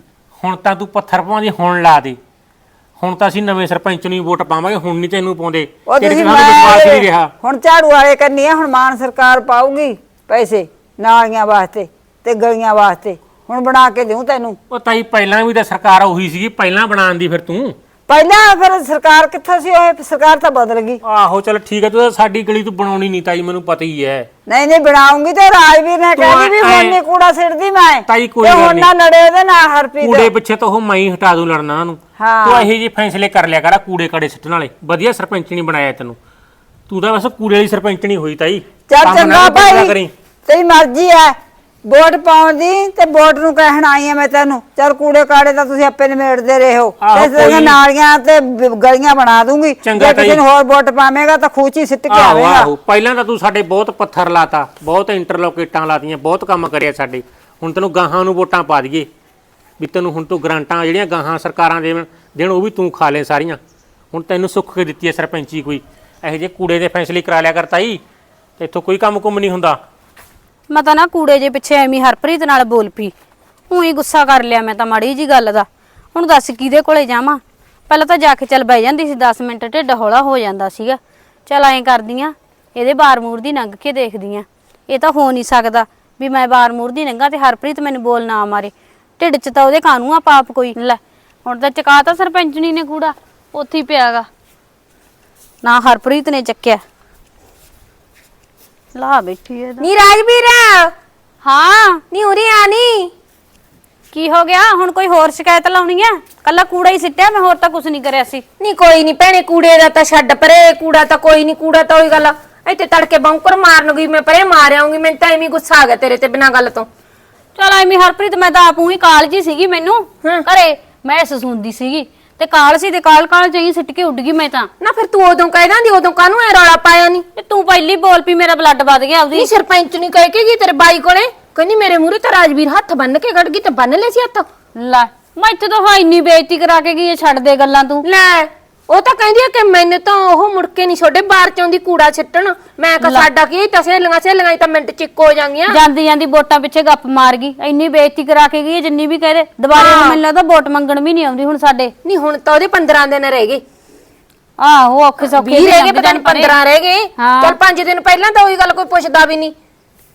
ਹੁਣ ਤਾਂ ਤੂੰ ਪੱਥਰ ਪਾਉਂਦੀ ਹੁਣ ਲਾ ਦੇ। ਹੁਣ ਤਾਂ ਅਸੀਂ ਨਵੇਂ ਸਰਪੰਚ ਨੂੰ ਹੀ ਵੋਟ ਪਾਵਾਂਗੇ ਹੁਣ ਨਹੀਂ ਤੈਨੂੰ ਪਾਉਂਦੇ। ਉਹ ਤੇਰੇ ਤੁਸੀਂ ਨਾਲ ਵਿਸ਼ਵਾਸ ਨਹੀਂ ਰਿਹਾ। ਮੈਂ ਹੁਣ ਝਾੜੂ ਵਾਲੇ ਕਰਨੀ ਆ ਹੁਣ ਮਾਨ ਸਰਕਾਰ ਪਾਊਗੀ ਪੈਸੇ ਨਾਲੀਆਂ ਵਾਸਤੇ ਤੇ ਗਲੀਆਂ ਵਾਸਤੇ। ਹੁਣ ਬਣਾ ਕੇ ਦਿਉ ਤੈਨੂੰ। ਉਹ ਤਾਈ ਪਹਿਲਾਂ ਵੀ ਤਾਂ ਸਰਕਾਰ ਉਹੀ ਸੀਗੀ ਪਹਿਲਾਂ ਬਣਾਉਣ ਦੀ ਫਿਰ ਤੂੰ। ਪਹਿਲਾਂ ਫਿਰ ਸਰਕਾਰ ਕਿੱਥੋਂ ਸੀ ਉਹ? ਸਰਕਾਰ ਤਾਂ ਬਦਲ ਗਈ। ਆਹੋ ਚਲ ਠੀਕ ਹੈ ਤੂੰ ਤਾਂ ਸਾਡੀ ਗਲੀ ਤੂੰ ਬਣਾਉਣੀ ਨਹੀਂ ਤਾਈ ਮੈਨੂੰ ਪਤਾ ਹੀ ਹੈ। ਨਹੀਂ ਨਹੀਂ ਬਣਾਉਂਗੀ ਤੇ ਰਾਜਵੀਰ ਨੇ ਕਹਿੰਦੀ ਵੀ ਹੁਣ ਨਹੀਂ ਕੂੜਾ ਸਿੱਟਦੀ ਮੈਂ। ਤਾਈ ਕੋਈ ਤੇ ਗੱਲ ਹੁਣ ਨਾ ਲੜੇ ਉਹਦੇ ਨਾਲ ਹਰਪ੍ਰੀਤ। ਕੂੜੇ ਪਿੱਛੇ ਤਾਂ ਉਹ ਮੈਂ ਹੀ ਹਟਾ ਦੂੰ ਲੜਨਾ ਉਹਨੂੰ ਹਾਂ। ਤੂੰ ਇਹੋ ਜਿਹੇ ਫੈਸਲੇ ਕਰ ਲਿਆ ਕਰ ਆਹ ਕੂੜੇ ਕੜੇ ਸਿੱਟਣ ਵਾਲੇ। ਵਧੀਆ ਸਰਪੰਚ ਨਹੀਂ ਬਣਾਇਆ ਤੈਨੂੰ। ਤੂੰ ਤਾਂ ਬਸ ਕੂੜੇ ਵਾਲੀ ਸਰਪੰਚ ਨਹੀਂ ਹੋਈ ਤਾਈ। ਚੱਲ ਕੰਮ ਨਾ ਚੰਗਾ ਕੋਈ ਭਾਈ ਕਰੀਂ। ਤੇਰੀ ਮਰਜ਼ੀ ਹੈ। ਵੋਟ ਪਾਉਣ ਦੀ ਤੇ ਵੋਟ ਨੂੰ ਕਹਿਣ ਆਈ ਆ ਮੈਂ ਤੈਨੂੰ। ਚੱਲ ਕੂੜੇ ਕਾੜੇ ਤਾਂ ਤੁਸੀਂ ਆਪੇ ਨਿਮੇੜਦੇ ਰਹੋ ਆਹੋ, ਤੇ ਨਾਲੀਆਂ ਤੇ ਬ- ਗਲੀਆਂ ਬਣਾ ਦੂੰਗੀ। ਚੰਗਾ ਜੇ ਕਿਸੇ ਤਾਈ। ਨੂੰ ਹੋਰ ਵੋਟ ਪਾਵੇਂਗਾ ਤਾਂ ਖੂਚੀ ਸਿੱਟ ਕੇ ਆਹੋ ਆਵੇਂਗਾ। ਆਹੋ। ਪਹਿਲਾਂ ਤਾਂ ਤੂੰ ਸਾਡੇ ਬਹੁਤ ਪੱਥਰ ਲਾਤਾ ਬਹੁਤ ਇੰਟਰਲੋਕੇਟਾਂ ਲਾਤੀਆਂ ਬਹੁਤ ਕੰਮ ਕਰਿਆ ਸਾਡੇ। ਹੁਣ ਤੈਨੂੰ ਗਾਹਾਂ ਨੂੰ ਵੋਟਾਂ ਪਾ ਦਈਏ। ਵੀ ਤੈਨੂੰ ਹੁਣ ਤੂੰ ਗਰਾਂਟਾਂ ਜਿਹੜੀਆਂ ਗਾਹਾਂ ਸਰਕਾਰਾਂ ਦੇਣ ਦੇਣ ਉਹ ਵੀ ਤੂੰ ਖਾ ਲੈ ਸਾਰੀਆਂ। ਹੁਣ ਤੈਨੂੰ ਸੁੱਖ ਕੇ ਦਿੱਤੀ ਹੈ ਸਰਪੰਚੀ ਕੋਈ। ਇਹੋ ਜਿਹੇ ਕੂੜੇ ਦੇ ਫੈਸਲੇ ਕਰਾ ਲਿਆ ਕਰ ਤਾਈ। ਤੇ ਇੱਥੋਂ ਕੋਈ ਕੰਮ ਕੁੰਮ ਨਹੀਂ ਹੁੰਦਾ। ਮੈਂ ਤਾਂ ਨਾ ਕੂੜੇ ਜੇ ਪਿੱਛੇ ਐਵੇਂ ਹਰਪ੍ਰੀਤ ਨਾਲ ਬੋਲ ਪਈ। ਉਹੀ ਗੁੱਸਾ ਕਰ ਲਿਆ ਮੈਂ ਤਾਂ ਮਾੜੀ ਜੀ ਗੱਲ ਦਾ। ਹੁਣ ਦੱਸ ਕਿਹਦੇ ਕੋਲੇ ਜਾਵਾਂ? ਪਹਿਲਾਂ ਤਾਂ ਜਾ ਕੇ ਚੱਲ ਬਹਿ ਜਾਂਦੀ ਸੀ 10 ਮਿੰਟ ਢਿੱਡ ਹੌਲਾ ਹੋ ਜਾਂਦਾ ਸੀਗਾ। ਚਲ ਐਂ ਕਰਦੀਆਂ, ਇਹਦੇ ਬਾਰ-ਮੂਰ ਦੀ ਲੰਘ ਕੇ ਦੇਖਦੀ ਆ ਇਹ ਤਾਂ ਹੋ ਨਹੀਂ ਸਕਦਾ ਵੀ ਮੈਂ ਬਾਰ-ਮੂਰ ਦੀ ਲੰਘਾਂ ਤੇ ਹਰਪ੍ਰੀਤ ਮੈਨੂੰ ਬੋਲ ਨਾ ਮਾਰੇ। ਢਿੱਡ 'ਚ ਤਾਂ ਉਹਦੇ ਕਾਨੂੰ ਆ ਪਾਪ ਕੋਈ? ਲੈ, ਹੁਣ ਤਾਂ ਚਕਾਤਾ ਸਰਪੰਚਣੀ ਨੇ ਕੂੜਾ, ਉੱਥੇ ਹੀ ਪਿਆਗਾ ਨਾ ਹਰਪ੍ਰੀਤ ਨੇ ਚੱਕਿਆ। ਲਾ ਬੈਠੀ ਐ ਨੀ ਰਾਜਵੀਰ। ਹਾਂ। ਨੀ ਉਰੇ ਆ ਨੀ। ਕੀ ਹੋ ਗਿਆ? ਹੁਣ ਕੋਈ ਹੋਰ ਸ਼ਿਕਾਇਤ ਲਾਉਣੀ ਆ? ਕੱਲਾ ਕੂੜਾ ਹੀ ਸਿੱਟਿਆ ਮੈਂ ਹੋਰ ਤਾਂ ਕੁਝ ਨਹੀਂ ਕਰਿਆ ਸੀ। ਨੀ ਕੋਈ ਨਹੀਂ ਭੈਣੇ ਕੂੜੇ ਦਾ ਤਾਂ ਛੱਡ ਪਰੇ ਕੂੜਾ ਤਾਂ ਕੋਈ ਨਹੀਂ ਕੂੜਾ ਤਾਂ ਉਹੀ ਗੱਲ ਆ। ਇੱਥੇ ਤੜਕੇ ਬੌਂਕਰ ਮਾਰਨ ਗਈ ਮੈਂ ਪਰੇ ਮਾਰ ਆਉਂਗੀ ਮੈਨੂੰ ਤਾਂ ਐਵੇਂ ਹੀ ਗੁੱਸਾ ਆ ਗਿਆ ਤੇਰੇ ਤੇ ਬਿਨਾਂ ਗੱਲ ਤੋਂ। ਚਲ ਐਵੇਂ ਹਰਪ੍ਰੀਤ ਮੈਂ ਤਾਂ ਆਪੂ ਹੀ ਕਾਲਜ ਸੀਗੀ ਮੈਨੂੰ। ਘਰੇ ਮੈਂ ਸਸੁੰਦੀ ਸੀਗੀ। ਤੇ ਕਾਲ ਸੀ ਤੇ ਕਾਲ ਕਾਲ ਚਾਹੀ ਸਿੱਟ ਕੇ ਉੱਡ ਗਈ ਮੈਂ ਤਾਂ। ਨਾ ਫਿਰ ਤੂੰ ਉਦੋਂ ਕਹਿ ਦਿੰਦੀ ਉਦੋਂ ਕਾਹਨੂੰ ਐ ਰੌਲਾ ਪਾਇਆ ਨਹੀਂ ਤੇ ਤੂੰ ਪਹਿਲੀ ਬੋਲ ਪਈ ਮੇਰਾ ਬਲੱਡ ਵੱਧ ਗਿਆ ਉਹਦੀ। ਨਹੀਂ ਸਰਪੰਚ ਨਹੀਂ ਕਹਿ ਕੇ ਗਈ ਤੇਰੇ ਬਾਈ ਕੋਲੇ? ਕਹਿੰਦੀ ਮੇਰੇ ਮੂਹਰੇ ਤਾਂ ਰਾਜਵੀਰ ਹੱਥ ਬੰਨ ਕੇ ਖੜ ਗਈ ਤੇ ਬੰਨ ਲੈ ਸੀ ਹੱਥ। ਲੈ ਮੈਂ ਇੱਥੇ ਤਾਂ ਹਾਂ ਇੰਨੀ ਬੇਇੱਜ਼ਤੀ ਕਰਾ ਕੇ ਗਈ ਇਹ ਛੱਡ ਦੇ ਗੱਲਾਂ ਤੂੰ। ਲੈ ਉਹ ਤਾਂ ਕਹਿੰਦੀ ਆ ਕਿ ਮੈਨੂੰ ਤਾਂ ਉਹ ਮੁੜ ਕੇ ਨਹੀਂ ਛੋਡੇ ਬਾਹਰ ਚ ਆਉਂਦੀ ਕੂੜਾ ਛੱਟਣ। ਮੈਂ ਕਿਹਾ ਸਾਡਾ ਕੀ ਤਾਂ ਸਹੇਲੀਆਂ ਸਹੇਲੀਆਂ ਤਾਂ ਮਿੰਟ ਚ ਇੱਕੋ ਹੋ ਜਾਂਗੀਆਂ। ਜਾਂਦੀ ਜਾਂਦੀ ਵੋਟਾਂ ਪਿੱਛੇ ਗੱਪ ਮਾਰ ਗਈ। ਇੰਨੀ ਬੇਇੱਜ਼ਤੀ ਕਰਾ ਕੇ ਗਈ ਹੈ ਜਿੰਨੀ ਵੀ ਕਹਦੇ ਦੁਬਾਰੇ ਨੂੰ ਮੈਨੂੰ ਲੱਗਦਾ ਵੋਟ ਮੰਗਣ ਵੀ ਨਹੀਂ ਆਉਂਦੀ ਹੁਣ ਸਾਡੇ। ਨਹੀਂ ਹੁਣ ਤਾਂ ਉਹਦੇ 15 ਦਿਨ ਰਹਿ ਗਏ। ਆਹੋ ਔਖੇ ਸੌਖੇ 20 ਵੀ ਰਹਿ ਗਏ ਪਤਾ ਨਹੀਂ ਜਾਣ ਪਰੇ। 15 ਰਹਿ ਗਏ। ਹਾਂ। ਚਲ 5 ਦਿਨ ਪਹਿਲਾਂ ਤਾਂ ਉਹੀ ਗੱਲ ਕੋਈ ਪੁੱਛਦਾ ਵੀ ਨਹੀਂ।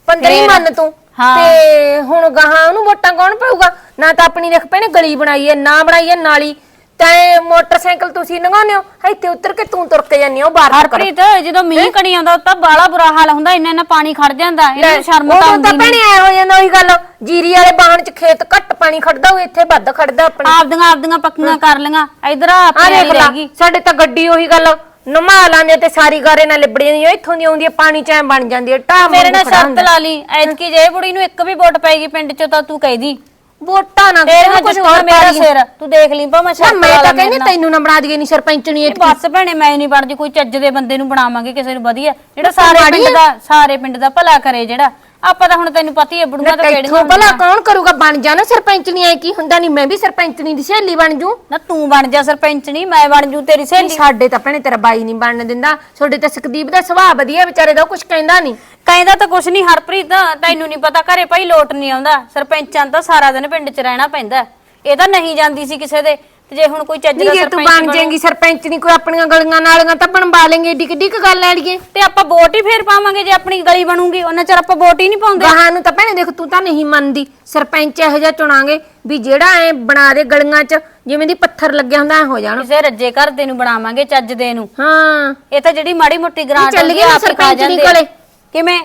15 ਹੀ? ਮੰਨ ਤੂੰ। ਹਾਂ। ਤੇ ਹੁਣ ਗਾਹਾਂ ਉਹਨੂੰ ਵੋਟਾਂ ਕੌਣ ਪਾਊਗਾ? ਨਾ ਤਾਂ ਆਪਣੀ ਦੇਖ ਪੈਣੇ ਗਲੀ ਬਣਾਈ ਹੈ ਨਾ ਬਣਾਈ ਹੈ ਨਾਲੀ। ਤੈਂ ਮੋਟਰਸਾਈਕਲ ਤੁਸੀਂ ਲੰਘਾਉਂਦੇ ਹੋ ਇੱਥੇ ਉਤਰ ਕੇ ਤੂੰ ਤੁਰ ਕੇ ਜਾਂਦੀ ਹੋ ਬਾਹਰ ਤੱਕ ਹਰਪ੍ਰੀਤ ਜਦੋਂ ਮੀਂਹ ਕਣੀ ਆਉਂਦਾ ਤਾਂ ਬਾਲਾ ਬੁਰਾ ਹਾਲ ਹੁੰਦਾ ਇੰਨਾ ਇੰਨਾ ਪਾਣੀ ਖੜ ਜਾਂਦਾ ਇਹਨਾਂ ਨੂੰ ਸ਼ਰਮ ਤਾਂ ਉਦੋਂ ਆਉਂਦੀ ਤਾਂ ਨਹੀਂ। ਭੈਣੇ ਐ ਹੋ ਜਾਂਦਾ ਉਹੀ ਗੱਲ ਜੀਰੀ ਵਾਲੇ ਬਾਣ ਚ ਖੇਤ ਘੱਟ ਪਾਣੀ ਖੜਦਾ ਹੋਵੇ ਇੱਥੇ ਵੱਧ ਖੜਦਾ ਆਪਣੇ। ਆਪਦੀਆਂ ਆਪਦੀਆਂ ਪੱਕੀਆਂ ਕਰ ਲੀਆਂ ਇਧਰ ਆ ਆਪਣੀ ਦੇਖ ਲਾ ਰਹਿ ਗਈ। ਸਾਡੇ ਤਾਂ ਗੱਡੀ ਉਹੀ ਗੱਲ ਨਮਾ ਲਾਣੇ ਤੇ ਸਾਰੀ ਗਾਰੇ ਨਾਲ ਲਿਬੜੀ ਜਾਂਦੀ ਆ ਇੱਥੋਂ ਦੀ ਆਉਂਦੀ ਆ ਪਾਣੀ ਚ ਐ ਬਣ ਜਾਂਦੀ ਆ ਢਾਹ ਮੇਰੇ ਨਾਲ ਸ਼ਰਤ। ਲਾ ਲਈ ਐਤਕੀ ਜੇ ਬੁੜੀ ਨੂੰ ਇੱਕ ਵੀ ਵੋਟ ਪੈਗੀ ਪਿੰਡ ਚੋਂ ਤਾਂ ਤੂੰ ਕਹਿਦੀ ਵੋਟਾਂ ਨਾ ਤੇਰੇ ਨਾਲ ਕੁਝ ਹੋਰ ਮੇਰਾ ਸਿਰ। ਤੂੰ ਦੇਖ ਲਈ ਭਾ ਮੈਂ ਨਾ ਸ਼ਰਤ ਮੈਂ ਤਾਂ ਕਹਿੰਦੀ। ਤੈਨੂੰ ਨਾ ਬਣਾ ਦਈਏ ਨਹੀਂ ਸਰਪੰਚਣੀ ਇਹ ਬਸ ਭੈਣੇ ਮੈਂ ਨਹੀਂ ਬਣਦੀ ਕੋਈ ਚੱਜ ਦੇ ਬੰਦੇ ਨੂੰ ਬਣਾਵਾਂਗੇ ਕਿਸੇ ਨੂੰ ਵਧੀਆ। ਜਿਹੜਾ ਸਾਰੇ ਪਿੰਡ ਦਾ ਸਾਰੇ ਪਿੰਡ ਦਾ ਭਲਾ ਕਰੇ ਜਿਹੜਾ। ਆਪਾਂ ਤਾਂ ਹੁਣ ਤੈਨੂੰ ਪਤਾ ਹੀ ਹੈ ਬੁੜੀਆਂ ਤਾਂ ਕਿਹੜੀਆਂ ਭਲਾ ਕੌਣ ਕਰੂਗਾ? ਬਣ ਜਾਣਾ ਸਰਪੰਚਣੀ ਐ ਕੀ ਹੁੰਦਾ ਨਹੀਂ ਮੈਂ ਵੀ ਸਰਪੰਚਣੀ ਦੀ ਸਹੇਲੀ ਬਣ ਜੂ। ਨਾ ਤੂੰ ਬਣ ਜਾ ਸਰਪੰਚ ਨਹੀਂ ਮੈਂ ਬਣ ਜੂ ਤੇਰੀ ਸਹੇਲੀ। ਸਾਡੇ ਤਾਂ ਭੈਣੇ ਤੇਰਾ ਬਾਈ ਨਹੀਂ ਬਣਨ ਦਿੰਦਾ। ਤੁਹਾਡੇ ਤਾਂ ਸੁਖਦੀਪ ਦਾ ਸੁਭਾਅ ਵਧੀਆ ਵਿਚਾਰੇ ਦਾ ਕੁਝ ਕਹਿੰਦਾ ਨਹੀਂ ਕਹਿੰਦਾ ਤਾਂ ਕੁਛ ਨਹੀਂ ਹਰਪ੍ਰੀਤ ਤੈਨੂੰ ਨਹੀਂ ਪਤਾ ਘਰੇ ਭਾਈ ਲੋਟ ਨਹੀਂ ਆਉਂਦਾ। ਸਰਪੰਚਾਂ ਨੂੰ ਤਾਂ ਸਾਰਾ ਦਿਨ ਪਿੰਡ 'ਚ ਰਹਿਣਾ ਪੈਂਦਾ। ਇਹ ਤਾਂ ਨਹੀਂ ਜਾਂਦੀ ਸੀ ਕਿਸੇ ਦੇ। ਤੇ ਜੇ ਹੁਣ ਕੋਈ ਚੱਜ ਨਹੀਂ ਦਾ ਜੇ ਤੂੰ ਸਰਪੰਚ ਬਣ ਬਣੂ- ਜਾਏਂਗੀ ਸਰਪੰਚ ਨਹੀਂ ਕੋਈ ਆਪਣੀਆਂ ਗਲੀਆਂ ਨਾਲੀਆਂ ਤਾਂ ਬਣਵਾ ਲੇਂਗੇ ਏਡੀ ਕਿੱਡੀ ਕੁ ਗੱਲ ਐੜੀਏ ਤੇ ਆਪਾਂ ਵੋਟ ਹੀ ਫੇਰ ਪਾਵਾਂਗੇ ਜੇ ਆਪਣੀ ਗਲੀ ਬਣੂਗੀ। ਉਹਨਾਂ ਚਿਰ ਆਪਾਂ ਵੋਟ ਹੀ ਨਹੀਂ ਪਾਉਂਦੇ। ਗਾਹਾਂ ਨੂੰ ਤਾਂ ਭੈਣੇ ਦੇਖ ਤੂੰ ਤਾਂ ਨਹੀਂ ਮੰਨਦੀ। ਸਰਪੰਚ ਇਹੋ ਜਿਹਾ ਚੁਣਾਂਗੇ ਵੀ ਜਿਹੜਾ ਐ ਬਣਾ ਦੇ ਗਲੀਆਂ 'ਚ ਜਿਵੇਂ ਦੀ ਪੱਥਰ ਲੱਗਿਆ ਹੁੰਦਾ ਐ ਹੋ ਜਾਣ। ਕਿਸੇ ਰੱਜੇ ਘਰ ਦੇ ਨੂੰ ਬਣਾਵਾਂਗੇ ਚੱਜ ਦੇ ਨੂੰ। ਹਾਂ। ਇਹ ਤਾਂ ਜਿਹੜੀ ਮਾੜੀ ਮੋਟੀ ਗ੍ਰਾਂਟ ਚੱਲ ਗਏ ਨਾ ਆ, ਆਪ ਹੀ ਖਾ ਸਰਪੰਚਣੀ ਜਾਂਦੇ ਆ। ਕੋਲੇ। ਕਿਵੇਂ?